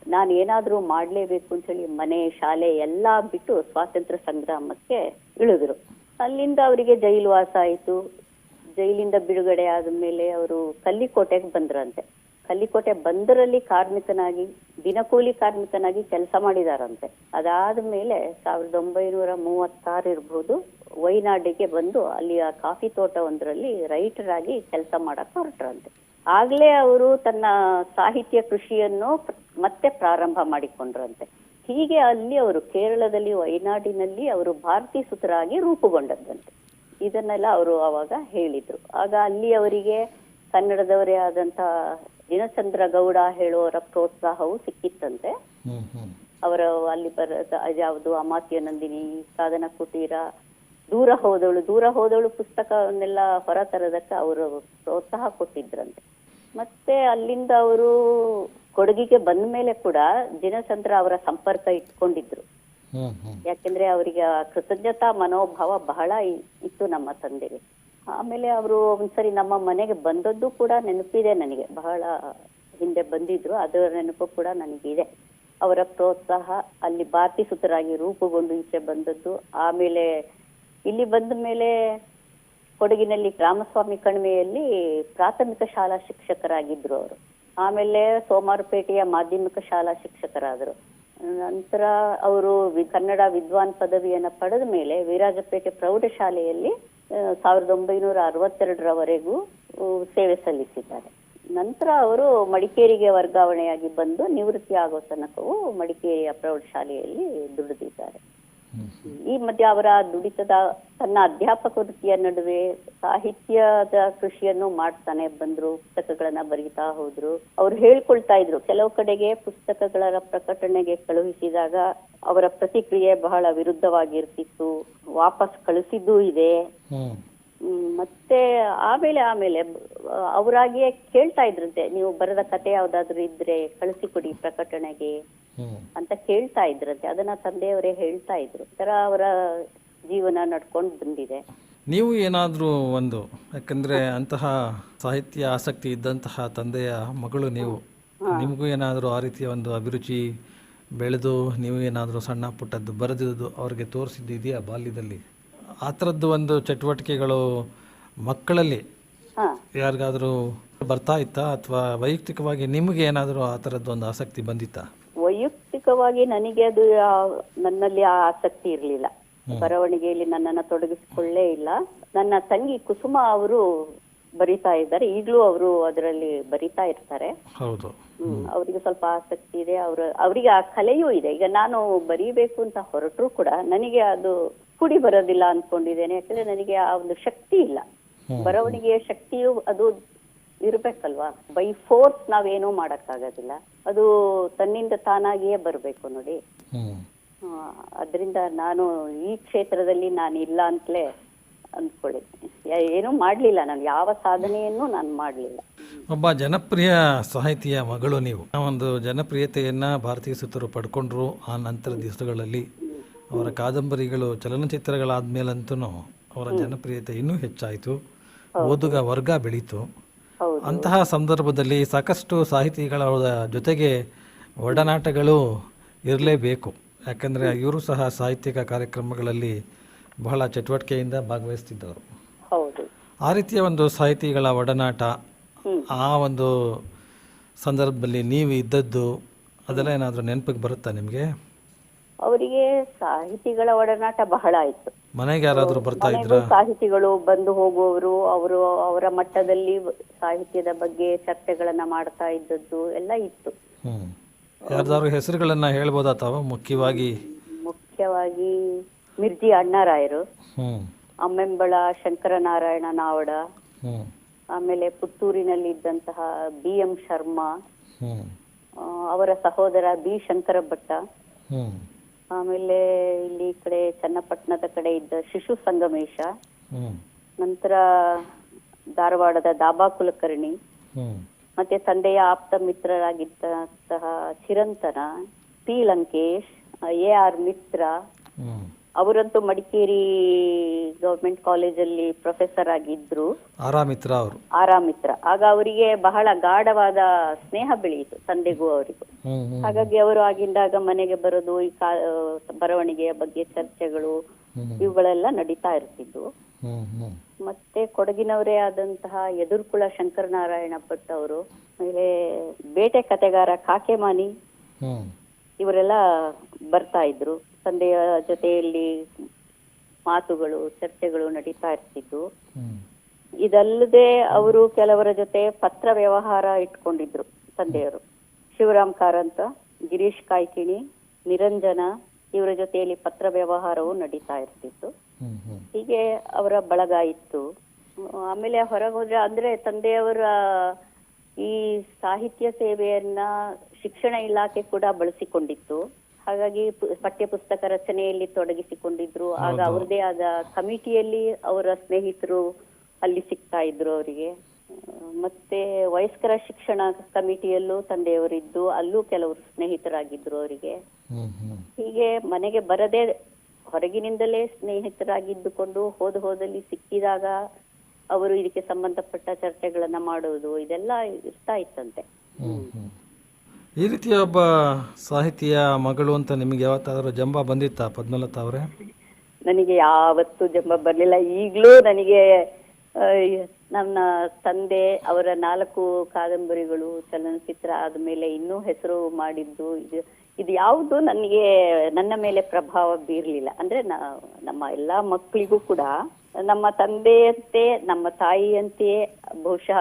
ನಾನು ಏನಾದರೂ ಮಾಡ್ಲೇಬೇಕು ಅಂತ ಹೇಳಿ ಮನೆ, ಶಾಲೆ ಎಲ್ಲಾ ಬಿಟ್ಟು ಸ್ವಾತಂತ್ರ್ಯ ಸಂಗ್ರಾಮಕ್ಕೆ ಇಳಿದ್ರು. ಅಲ್ಲಿಂದ ಅವರಿಗೆ ಜೈಲು ವಾಸ ಆಯಿತು. ಜೈಲಿಂದ ಬಿಡುಗಡೆ ಆದ ಮೇಲೆ ಅವರು ಕಲ್ಲಿಕೋಟೆಗೆ ಬಂದ್ರಂತೆ. ಕಲ್ಲಿಕೋಟೆ ಬಂದರಲ್ಲಿ ಕಾರ್ಮಿಕನಾಗಿ, ದಿನಕೂಲಿ ಕಾರ್ಮಿಕನಾಗಿ ಕೆಲಸ ಮಾಡಿದಾರಂತೆ. ಅದಾದ ಮೇಲೆ ಸಾವಿರದ ಒಂಬೈನೂರ ಮೂವತ್ತಾರು ಇರ್ಬೋದು, ವೈನಾಡಿಗೆ ಬಂದು ಅಲ್ಲಿ ಆ ಕಾಫಿ ತೋಟ ಒಂದರಲ್ಲಿ ರೈಟರ್ ಆಗಿ ಕೆಲಸ ಮಾಡಕ್ ಹೊರಟ್ರಂತೆ. ಆಗ್ಲೇ ಅವರು ತನ್ನ ಸಾಹಿತ್ಯ ಕೃಷಿಯನ್ನು ಮತ್ತೆ ಪ್ರಾರಂಭ ಮಾಡಿಕೊಂಡ್ರಂತೆ. ಹೀಗೆ ಅಲ್ಲಿ ಅವರು ಕೇರಳದಲ್ಲಿ, ವೈನಾಡಿನಲ್ಲಿ ಅವರು ಭಾರತೀ ಸುತರಾಗಿ ರೂಪುಗೊಂಡದ್ದಂತೆ ಇದನ್ನೆಲ್ಲ ಅವರು ಅವಾಗ ಹೇಳಿದ್ರು. ಆಗ ಅಲ್ಲಿ ಅವರಿಗೆ ಕನ್ನಡದವರೇ ಆದಂತ ದಿನಚಂದ್ರ ಗೌಡ ಹೇಳುವವರ ಪ್ರೋತ್ಸಾಹವು ಸಿಕ್ಕಿತ್ತಂತೆ. ಅವರ ಅಲ್ಲಿ ಬರ ಯಾವುದು ಅಮಾತ್ಯ ನಂದಿನಿ ಸಾಧನ ಕುಟೀರ ದೂರ ಹೋದವಳು ದೂರ ಹೋದವಳು ಪುಸ್ತಕವನ್ನೆಲ್ಲ ಹೊರತರದಕ್ಕೆ ಅವರು ಪ್ರೋತ್ಸಾಹ ಕೊಟ್ಟಿದ್ರಂತೆ. ಮತ್ತೆ ಅಲ್ಲಿಂದ ಅವರು ಕೊಡಗಿಗೆ ಬಂದ ಮೇಲೆ ಕೂಡ ದಿನಚಂದ್ರ ಅವರ ಸಂಪರ್ಕ ಇಟ್ಕೊಂಡಿದ್ರು. ಯಾಕೆಂದ್ರೆ ಅವರಿಗೆ ಕೃತಜ್ಞತಾ ಮನೋಭಾವ ಬಹಳ ಇತ್ತು ನಮ್ಮ ತಂದೆಗೆ. ಆಮೇಲೆ ಅವರು ಒಂದ್ಸರಿ ನಮ್ಮ ಮನೆಗೆ ಬಂದದ್ದು ಕೂಡ ನೆನಪಿದೆ ನನಗೆ. ಬಹಳ ಹಿಂದೆ ಬಂದಿದ್ರು, ಅದರ ನೆನಪು ಕೂಡ ನನಗಿದೆ. ಅವರ ಪ್ರೋತ್ಸಾಹ, ಅಲ್ಲಿ ಬಾತಿ ಸುತರಾಗಿ ರೂಪುಗೊಂಡು ಈಚೆ ಬಂದದ್ದು. ಆಮೇಲೆ ಇಲ್ಲಿ ಬಂದ ಮೇಲೆ ಕೊಡಗಿನಲ್ಲಿ ರಾಮಸ್ವಾಮಿ ಕಣಿವೆಯಲ್ಲಿ ಪ್ರಾಥಮಿಕ ಶಾಲಾ ಶಿಕ್ಷಕರಾಗಿದ್ರು ಅವರು. ಆಮೇಲೆ ಸೋಮಾರಪೇಟೆಯ ಮಾಧ್ಯಮಿಕ ಶಾಲಾ ಶಿಕ್ಷಕರಾದರು. ನಂತರ ಅವರು ಕನ್ನಡ ವಿದ್ವಾನ್ ಪದವಿಯನ್ನು ಪಡೆದ ಮೇಲೆ ವಿರಾಜಪೇಟೆ ಪ್ರೌಢಶಾಲೆಯಲ್ಲಿ ಸಾವಿರದ ಒಂಬೈನೂರ ಅರವತ್ತೆರಡರವರೆಗೂ ಸೇವೆ ಸಲ್ಲಿಸಿದ್ದಾರೆ. ನಂತರ ಅವರು ಮಡಿಕೇರಿಗೆ ವರ್ಗಾವಣೆಯಾಗಿ ಬಂದು ನಿವೃತ್ತಿ ಆಗೋ ತನಕವೂ ಮಡಿಕೇರಿಯ ಪ್ರೌಢಶಾಲೆಯಲ್ಲಿ ದುಡಿದಿದ್ದಾರೆ. ಈ ಮಧ್ಯೆ ಅವರ ದುಡಿತದ ತನ್ನ ಅಧ್ಯಾಪಕ ವೃತ್ತಿಯ ನಡುವೆ ಸಾಹಿತ್ಯದ ಕೃಷಿಯನ್ನು ಮಾಡ್ತಾನೆ ಬಂದ್ರು ಪುಸ್ತಕಗಳನ್ನ ಬರೀತಾ ಹೋದ್ರು. ಅವ್ರು ಹೇಳ್ಕೊಳ್ತಾ ಇದ್ರು ಕೆಲವು ಕಡೆಗೆ ಪುಸ್ತಕಗಳ ಪ್ರಕಟಣೆಗೆ ಕಳುಹಿಸಿದಾಗ ಅವರ ಪ್ರತಿಕ್ರಿಯೆ ಬಹಳ ವಿರುದ್ಧವಾಗಿರ್ತಿತ್ತು ವಾಪಸ್ ಕಳಿಸಿದ್ದೂ ಇದೆ. ಮತ್ತೆ ಆಮೇಲೆ ಆಮೇಲೆ ಅವರಾಗಿಯೇ ಕೇಳ್ತಾ ಇದ್ರಂತೆ ನೀವು ಬರೆದ ಕತೆ ಯಾವ್ದಾದ್ರು ಇದ್ರೆ ಕಳಿಸಿಕೊಡಿ ಪ್ರಕಟಣೆಗೆ. ಅಂತ ಕೇಳ್ತಾ ಇದ್ರಂತೆ. ಅದನ್ನ ತಂದೆಯವರೇ ಹೇಳ್ತಾ ಇದ್ರು. ತರ ಅವರ ಜೀವನ ನಡ್ಕೊಂಡು ಬಂದಿದೆ. ನೀವು ಏನಾದರೂ ಒಂದು ಯಾಕಂದ್ರೆ ಅಂತಹ ಸಾಹಿತ್ಯ ಆಸಕ್ತಿ ಇದ್ದಂತಹ ತಂದೆಯ ಮಗಳು ನೀವು ನಿಮಗೂ ಏನಾದರೂ ಆ ರೀತಿಯ ಒಂದು ಅಭಿರುಚಿ ಬೆಳೆದು ನೀವು ಏನಾದರೂ ಸಣ್ಣ ಪುಟ್ಟದ್ದು ಬರೆದಿದ್ದು ಅವ್ರಿಗೆ ತೋರಿಸಿದ್ದು ಇದೆಯಾ ಬಾಲ್ಯದಲ್ಲಿ? ಆ ಥರದ್ದು ಒಂದು ಚಟುವಟಿಕೆಗಳು ಮಕ್ಕಳಲ್ಲಿ ಯಾರಿಗಾದರೂ ಬರ್ತಾ ಇತ್ತಾ? ಅಥವಾ ವೈಯಕ್ತಿಕವಾಗಿ ನಿಮಗೆ ಏನಾದರೂ ಆ ಥರದ್ದು ಒಂದು ಆಸಕ್ತಿ ಬಂದಿತ್ತಾ? ವೈಯಕ್ತಿಕವಾಗಿ ನನಗೆ ಅದು ನನ್ನಲ್ಲಿ ಆ ಆಸಕ್ತಿ ಇರಲಿಲ್ಲ. ಬರವಣಿಗೆಯಲ್ಲಿ ನನ್ನನ್ನು ತೊಡಗಿಸಿಕೊಳ್ಳೇ ಇಲ್ಲ. ನನ್ನ ತಂಗಿ ಕುಸುಮ ಅವರು ಬರಿತಾ ಇದ್ದಾರೆ. ಈಗಲೂ ಅವರು ಅದರಲ್ಲಿ ಬರಿತಾ ಇರ್ತಾರೆ. ಅವರಿಗೆ ಸ್ವಲ್ಪ ಆಸಕ್ತಿ ಇದೆ. ಅವರು ಅವರಿಗೆ ಆ ಕಲೆಯೂ ಇದೆ. ಈಗ ನಾನು ಬರೀಬೇಕು ಅಂತ ಹೊರಟರು ಕೂಡ ನನಗೆ ಅದು ಕುಡಿ ಬರೋದಿಲ್ಲ ಅನ್ಕೊಂಡಿದ್ದೇನೆ ಯಾಕಂದ್ರೆ ನನಗೆ ಆ ಒಂದು ಶಕ್ತಿ ಇಲ್ಲ. ಬರವಣಿಗೆಯ ಶಕ್ತಿಯು ಅದು ಇರ್ಬೇಕಲ್ವಾ? ಬೈ ಫೋರ್ಸ್ ನಾವೇನೂ ಮಾಡಕ್ಕಾಗೋದಿಲ್ಲ. ಅದು ತನ್ನಿಂದ ತಾನಾಗಿಯೇ ಬರಬೇಕು ನೋಡಿ. ಅದರಿಂದ ನಾನು ಈ ಕ್ಷೇತ್ರದಲ್ಲಿ ನಾನು ಇಲ್ಲ ಅಂತಲೇ ಅಂದ್ಕೊಳ್ಳಿ ಏನು ಮಾಡಲಿಲ್ಲ ನಾನು. ಯಾವ ಸಾಧನೆಯನ್ನು ನಾನು ಮಾಡಲಿಲ್ಲ. ಒಬ್ಬ ಜನಪ್ರಿಯ ಸಾಹಿತಿಯ ಮಗಳು ನೀವು. ಒಂದು ಜನಪ್ರಿಯತೆಯನ್ನ ಭಾರತೀಯ ಸುತ್ತರು ಪಡ್ಕೊಂಡ್ರು ಆ ನಂತರ ದಿವಸಗಳಲ್ಲಿ. ಅವರ ಕಾದಂಬರಿಗಳು ಚಲನಚಿತ್ರಗಳಾದ ಮೇಲಂತೂ ಅವರ ಜನಪ್ರಿಯತೆ ಇನ್ನೂ ಹೆಚ್ಚಾಯಿತು. ಓದುಗ ವರ್ಗ ಬೆಳೀತು. ಅಂತಹ ಸಂದರ್ಭದಲ್ಲಿ ಸಾಕಷ್ಟು ಸಾಹಿತಿಗಳ ಜೊತೆಗೆ ಒಡನಾಟಗಳು ಇರಲೇಬೇಕು. ಯಾಕಂದರೆ ಇವರು ಸಹ ಸಾಹಿತ್ಯಿಕ ಕಾರ್ಯಕ್ರಮಗಳಲ್ಲಿ ಬಹಳ ಚಟುವಟಿಕೆಯಿಂದ ಭಾಗವಹಿಸ್ತಿದ್ದವರು. ಆ ರೀತಿಯ ಒಂದು ಸಾಹಿತಿಗಳ ಒಡನಾಟ ಆ ಒಂದು ಸಂದರ್ಭದಲ್ಲಿ ನೀವು ಇದ್ದದ್ದು ಅದೆಲ್ಲ ಏನಾದರೂ ನೆನಪಿಗೆ ಬರುತ್ತಾ ನಿಮಗೆ? ಅವರಿಗೆ ಸಾಹಿತಿಗಳ ಒಡನಾಟ ಬಹಳ ಆಯ್ತು. ಮನೆಗೆ ಯಾರಾದರೂ ಬರ್ತಾ ಇದ್ರ? ಸಾಹಿತಿಗಳು ಬಂದು ಹೋಗುವವರು ಅವರು ಅವರ ಮಟ್ಟದಲ್ಲಿ ಸಾಹಿತ್ಯದ ಬಗ್ಗೆ ಚರ್ಚೆಗಳನ್ನ ಮಾಡ್ತಾ ಇದ್ದದ್ದು ಎಲ್ಲ ಇತ್ತು. ಯಾರ್ದಾದ್ರು ಹೆಸರುಗಳನ್ನು ಹೇಳ್ಬೋದಾ ತಾವು? ಮುಖ್ಯವಾಗಿ? ಮುಖ್ಯವಾಗಿ ಮಿರ್ಜಿ ಅಣ್ಣಾರಾಯರು ಹ್ಮ್. ಅಮ್ಮೆಂಬಳ ಶಂಕರನಾರಾಯಣ ನಾವಡ ಆಮೇಲೆ ಪುತ್ತೂರಿನಲ್ಲಿ ಇದ್ದಂತಹ ಬಿ ಎಂ ಶರ್ಮಾ ಹ್ಮ್. ಆ, ಅವರ ಸಹೋದರ ಬಿ ಶಂಕರ ಭಟ್ಟ ಆಮೇಲೆ ಇಲ್ಲಿ ಈ ಕಡೆ ಚನ್ನಪಟ್ಟಣದ ಕಡೆ ಇದ್ದ ಶಿಶು ಸಂಗಮೇಶ. ನಂತರ ಧಾರವಾಡದ ದಾಬಾ ಕುಲಕರ್ಣಿ. ಮತ್ತೆ ತಂದೆಯ ಆಪ್ತ ಮಿತ್ರರಾಗಿದ್ದಂತಹ ಚಿರಂತನ P Lankesh A R Mitra. ಅವರಂತೂ ಮಡಿಕೇರಿ ಗವರ್ಮೆಂಟ್ ಕಾಲೇಜಲ್ಲಿ ಪ್ರೊಫೆಸರ್ ಆಗಿದ್ರು. ಆರಾಮಿತ್ರ ಅವರು. ಆರಾಮಿತ್ರ. ಆಗ ಅವರಿಗೆ ಬಹಳ ಗಾಢವಾದ ಸ್ನೇಹ ಬೆಳೆಯಿತು ತಂದೆಗೂ ಅವರಿಗೂ. ಹಾಗಾಗಿ ಅವರು ಆಗಿಂದಾಗ ಮನೆಗೆ ಬರೋದು ಈ ಕಾ ಬರವಣಿಗೆಯ ಬಗ್ಗೆ ಚರ್ಚೆಗಳು. ಇವುಗಳೆಲ್ಲ ನಡೀತಾ ಇರ್ತಿದ್ವು. ಮತ್ತೆ ಕೊಡಗಿನವರೇ ಆದಂತಹ ಎದುರ್ಕುಳ ಶಂಕರನಾರಾಯಣ ಭಟ್ ಅವರು ಆಮೇಲೆ ಬೇಟೆ ಕತೆಗಾರ ಕಾಕೆಮಾನಿ ಇವರೆಲ್ಲ ಬರ್ತಾ ಇದ್ರು. ತಂದೆಯ ಜೊತೆಯಲ್ಲಿ ಮಾತುಗಳು ಚರ್ಚೆಗಳು ನಡೀತಾ ಇರ್ತಿದ್ದು ಇದಲ್ಲದೆ ಅವರು ಕೆಲವರ ಜೊತೆ ಪತ್ರ ವ್ಯವಹಾರ ಇಟ್ಕೊಂಡಿದ್ರು ತಂದೆಯವರು. ಶಿವರಾಮ್ ಕಾರಂತ ಗಿರೀಶ್ ಕಾಯ್ಕಿಣಿ ನಿರಂಜನ ಇವರ ಜೊತೆಯಲ್ಲಿ ಪತ್ರ ವ್ಯವಹಾರವು ನಡೀತಾ ಇರ್ತಿತ್ತು. ಹೀಗೆ ಅವರ ಬಳಗ ಇತ್ತು. ಆಮೇಲೆ ಹೊರಗೆ ಹೋದ್ರೆ ಅಂದ್ರೆ ತಂದೆಯವರ ಈ ಸಾಹಿತ್ಯ ಸೇವೆಯನ್ನ ಶಿಕ್ಷಣ ಇಲಾಖೆ ಕೂಡ ಬಳಸಿಕೊಂಡಿತ್ತು. ಹಾಗಾಗಿ ಪಠ್ಯ ಪುಸ್ತಕ ರಚನೆಯಲ್ಲಿ ತೊಡಗಿಸಿಕೊಂಡಿದ್ರು. ಆಗ ಅವ್ರದೇ ಆದ ಕಮಿಟಿಯಲ್ಲಿ ಅವರ ಸ್ನೇಹಿತರು ಅಲ್ಲಿ ಸಿಗ್ತಾ ಇದ್ರು ಅವರಿಗೆ. ಮತ್ತೆ ವಯಸ್ಕರ ಶಿಕ್ಷಣ ಕಮಿಟಿಯಲ್ಲೂ ತಂದೆಯವರಿದ್ದು ಅಲ್ಲೂ ಕೆಲವರು ಸ್ನೇಹಿತರಾಗಿದ್ರು ಅವರಿಗೆ. ಹೀಗೆ ಮನೆಗೆ ಬರದೆ ಹೊರಗಿನಿಂದಲೇ ಸ್ನೇಹಿತರಾಗಿದ್ದುಕೊಂಡು ಹೋದ ಹೋದಲ್ಲಿ ಸಿಕ್ಕಿದಾಗ ಅವರು ಇದಕ್ಕೆ ಸಂಬಂಧಪಟ್ಟ ಚರ್ಚೆಗಳನ್ನ ಮಾಡುವುದು ಇದೆಲ್ಲ ಇರ್ತಾ ಇತ್ತಂತೆ. ಈ ರೀತಿಯ ಒಬ್ಬ ಸಾಹಿತಿಯ ಮಗಳು ಅಂತ ನಿಮಗೆ ಯಾವತ್ತಾದರೂ ಜಂಬ ಬಂದಿತ್ತಾ ಪದ್ಮಲತಾ ಅವರೇ? ನನಗೆ ಯಾವತ್ತೂ ಜಂಬ ಬರಲಿಲ್ಲ. ಈಗಲೂ ನನಗೆ ಆ, ನನ್ನ ತಂದೆ ಅವರ ನಾಲ್ಕು ಕಾದಂಬರಿಗಳು ಚಲನಚಿತ್ರ ಆದಮೇಲೆ ಇನ್ನೂ ಹೆಸರು ಮಾಡಿದ್ದು ಇದು ಇದು ಯಾವುದು ನನಗೆ ನನ್ನ ಮೇಲೆ ಪ್ರಭಾವ ಬೀರ್ಲಿಲ್ಲ. ಅಂದ್ರೆ ನಾ- ನಮ್ಮ ಎಲ್ಲಾ ಮಕ್ಕಳಿಗೂ ಕೂಡ ನಮ್ಮ ತಂದೆಯಂತೆ ನಮ್ಮ ತಾಯಿಯಂತೆಯೇ ಬಹುಶಃ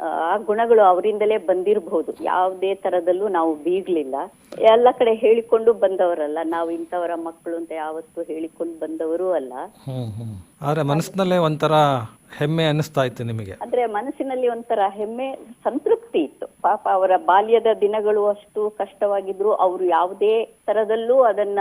ಆ ಗುಣಗಳು ಅವರಿಂದಲೇ ಬಂದಿರಬಹುದು ಯಾವುದೇ ತರದಲ್ಲೂ ನಾವು ಬೀಗ್ಲಿಲ್ಲ. ಎಲ್ಲ ಕಡೆ ಹೇಳಿಕೊಂಡು ಬಂದವರಲ್ಲ ನಾವು ಇಂಥವರ ಮಕ್ಕಳು ಅಂತ ಯಾವತ್ತು ಹೇಳಿಕೊಂಡು ಬಂದವರು ಅಲ್ಲ. ಆದ್ರೆ ಮನಸ್ಸಿನಲ್ಲೇ ಒಂಥರ ಹೆಮ್ಮೆ ಅನಿಸ್ತಾ ಇತ್ತು ನಿಮಗೆ. ಅಂದ್ರೆ ಮನಸ್ಸಿನಲ್ಲಿ ಒಂಥರ ಹೆಮ್ಮೆ ಸಂತೃಪ್ತಿ ಇತ್ತು. ಪಾಪ ಅವರ ಬಾಲ್ಯದ ದಿನಗಳು ಅಷ್ಟು ಕಷ್ಟವಾಗಿದ್ರು ಅವರು ಯಾವುದೇ ತರದಲ್ಲೂ ಅದನ್ನ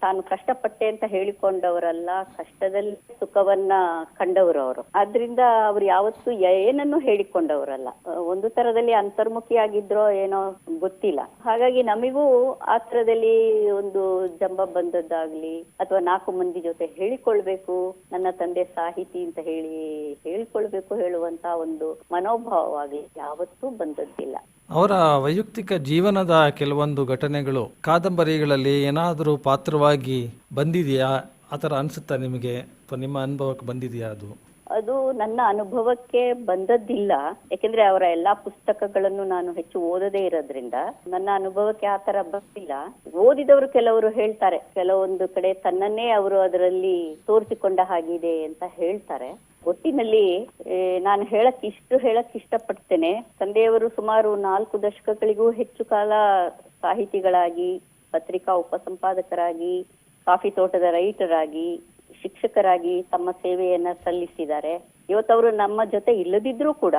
ತಾನು ಕಷ್ಟಪಟ್ಟೆ ಅಂತ ಹೇಳಿಕೊಂಡವರಲ್ಲ ಕಷ್ಟದಲ್ಲಿ ಸುಖವನ್ನ ಕಂಡವರು ಅವರು. ಆದ್ರಿಂದ ಅವ್ರು ಯಾವತ್ತೂ ಏನನ್ನು ಹೇಳಿಕೊಂಡವರಲ್ಲ. ಒಂದು ತರದಲ್ಲಿ ಅಂತರ್ಮುಖಿಯಾಗಿದ್ರೋ ಏನೋ ಗೊತ್ತಿಲ್ಲ. ಹಾಗಾಗಿ ನಮಿಗೂ ಆ ತರದಲ್ಲಿ ಒಂದು ಜಂಬ ಬಂದದ್ದಾಗ್ಲಿ, ಅಥವಾ ನಾಲ್ಕು ಮಂದಿ ಜೊತೆ ಹೇಳಿಕೊಳ್ಬೇಕು, ನನ್ನ ತಂದೆ ಸಾಹಿತಿ ಅಂತ ಹೇಳಿ ಹೇಳಿಕೊಳ್ಬೇಕು ಹೇಳುವಂತ ಒಂದು ಮನೋಭಾವವಾಗಿ ಯಾವತ್ತೂ ಬಂದದ್ದಿಲ್ಲ. ಅವರ ವೈಯಕ್ತಿಕ ಜೀವನದ ಕೆಲವೊಂದು ಘಟನೆಗಳು, ಕಾದಂಬರಿಗಳಲ್ಲಿ ಏನಾದರೂ ಪಾತ್ರವಾಗಿ ಬಂದಿದೆಯಾ? ಆ ಥರ ಅನಿಸುತ್ತಾ ನಿಮಗೆ? ಅಥವಾ ನಿಮ್ಮ ಅನುಭವಕ್ಕೆ ಬಂದಿದೆಯಾ ಅದು? ಅದು ನನ್ನ ಅನುಭವಕ್ಕೆ ಬಂದದ್ದಿಲ್ಲ. ಯಾಕೆಂದ್ರೆ ಅವರ ಎಲ್ಲಾ ಪುಸ್ತಕಗಳನ್ನು ನಾನು ಹೆಚ್ಚು ಓದದೇ ಇರೋದ್ರಿಂದ ನನ್ನ ಅನುಭವಕ್ಕೆ ಆ ತರ ಬಂದಿಲ್ಲ. ಓದಿದವರು ಕೆಲವರು ಹೇಳ್ತಾರೆ, ಕೆಲವೊಂದು ಕಡೆ ತನ್ನನ್ನೇ ಅವರು ಅದರಲ್ಲಿ ತೋರಿಸಿಕೊಂಡ ಹಾಗಿದೆ ಅಂತ ಹೇಳ್ತಾರೆ. ಒಟ್ಟಿನಲ್ಲಿ ನಾನು ಹೇಳಕ್ ಇಷ್ಟು ಹೇಳಕ್ ಇಷ್ಟಪಡ್ತೇನೆ. ತಂದೆಯವರು ಸುಮಾರು ನಾಲ್ಕು ದಶಕಗಳಿಗೂ ಹೆಚ್ಚು ಕಾಲ ಸಾಹಿತಿಗಳಾಗಿ, ಪತ್ರಿಕಾ ಉಪಸಂಪಾದಕರಾಗಿ, ಕಾಫಿ ತೋಟದ ರೈಟರ್ ಆಗಿ ಶಿಕ್ಷಕರಾಗಿ ತಮ್ಮ ಸೇವೆಯನ್ನ ಸಲ್ಲಿಸಿದ್ದಾರೆ. ಇವತ್ತವರು ನಮ್ಮ ಜೊತೆ ಇಲ್ಲದಿದ್ರೂ ಕೂಡ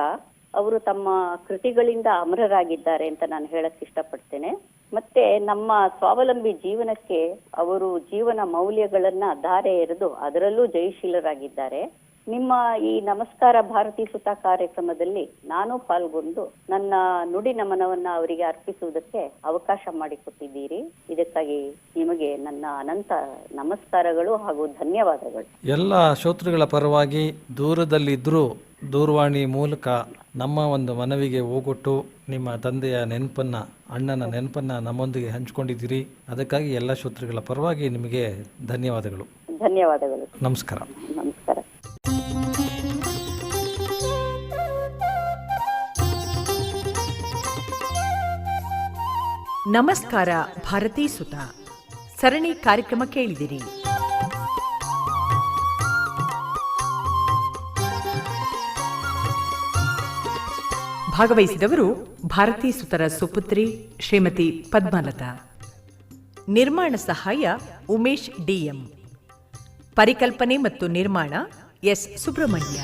ಅವರು ತಮ್ಮ ಕೃತಿಗಳಿಂದ ಅಮರರಾಗಿದ್ದಾರೆ ಅಂತ ನಾನು ಹೇಳಕ್ ಇಷ್ಟಪಡ್ತೇನೆ. ಮತ್ತೆ ನಮ್ಮ ಸ್ವಾವಲಂಬಿ ಜೀವನಕ್ಕೆ ಅವರು ಜೀವನ ಮೌಲ್ಯಗಳನ್ನ ಧಾರೆ ಎರೆದು ಅದರಲ್ಲೂ ಜಯಶೀಲರಾಗಿದ್ದಾರೆ. ನಿಮ್ಮ ಈ ನಮಸ್ಕಾರ ಭಾರತಿ ಸುತ ಕಾರ್ಯಕ್ರಮದಲ್ಲಿ ನಾನು ಪಾಲ್ಗೊಂಡು ನನ್ನ ನುಡಿ ನಮನವನ್ನ ಅವರಿಗೆ ಅರ್ಪಿಸುವುದಕ್ಕೆ ಅವಕಾಶ ಮಾಡಿಕೊಟ್ಟಿದ್ದೀರಿ. ಇದಕ್ಕಾಗಿ ನಿಮಗೆ ನನ್ನ ಅನಂತ ನಮಸ್ಕಾರಗಳು ಹಾಗೂ ಧನ್ಯವಾದಗಳು. ಎಲ್ಲ ಶ್ರೋತೃಗಳ ಪರವಾಗಿ ದೂರದಲ್ಲಿದ್ದರೂ ದೂರವಾಣಿ ಮೂಲಕ ನಮ್ಮ ಒಂದು ಮನವಿಗೆ ಹೋಗೊಟ್ಟು ನಿಮ್ಮ ತಂದೆಯ ನೆನಪನ್ನ ಅಣ್ಣನ ನೆನಪನ್ನ ನಮ್ಮೊಂದಿಗೆ ಹಂಚಿಕೊಂಡಿದ್ದೀರಿ. ಅದಕ್ಕಾಗಿ ಎಲ್ಲ ಶ್ರೋತೃಗಳ ಪರವಾಗಿ ನಿಮಗೆ ಧನ್ಯವಾದಗಳು. ಧನ್ಯವಾದಗಳು. ನಮಸ್ಕಾರ ನಮಸ್ಕಾರ. ನಮಸ್ಕಾರ, ಭಾರತೀ ಸುತ. ಸರಣಿ ಕಾರ್ಯಕ್ರಮ ಕೇಳಿದಿರಿ. ಭಾಗವಹಿಸಿದವರು ಭಾರತೀ ಸುತರ ಸುಪುತ್ರಿ ಶ್ರೀಮತಿ ಪದ್ಮಲತಾ. ನಿರ್ಮಾಣ ಸಹಾಯ ಉಮೇಶ್ ಡಿಎಂ. ಪರಿಕಲ್ಪನೆ ಮತ್ತು ನಿರ್ಮಾಣ ಎಸ್ ಸುಬ್ರಹ್ಮಣ್ಯ.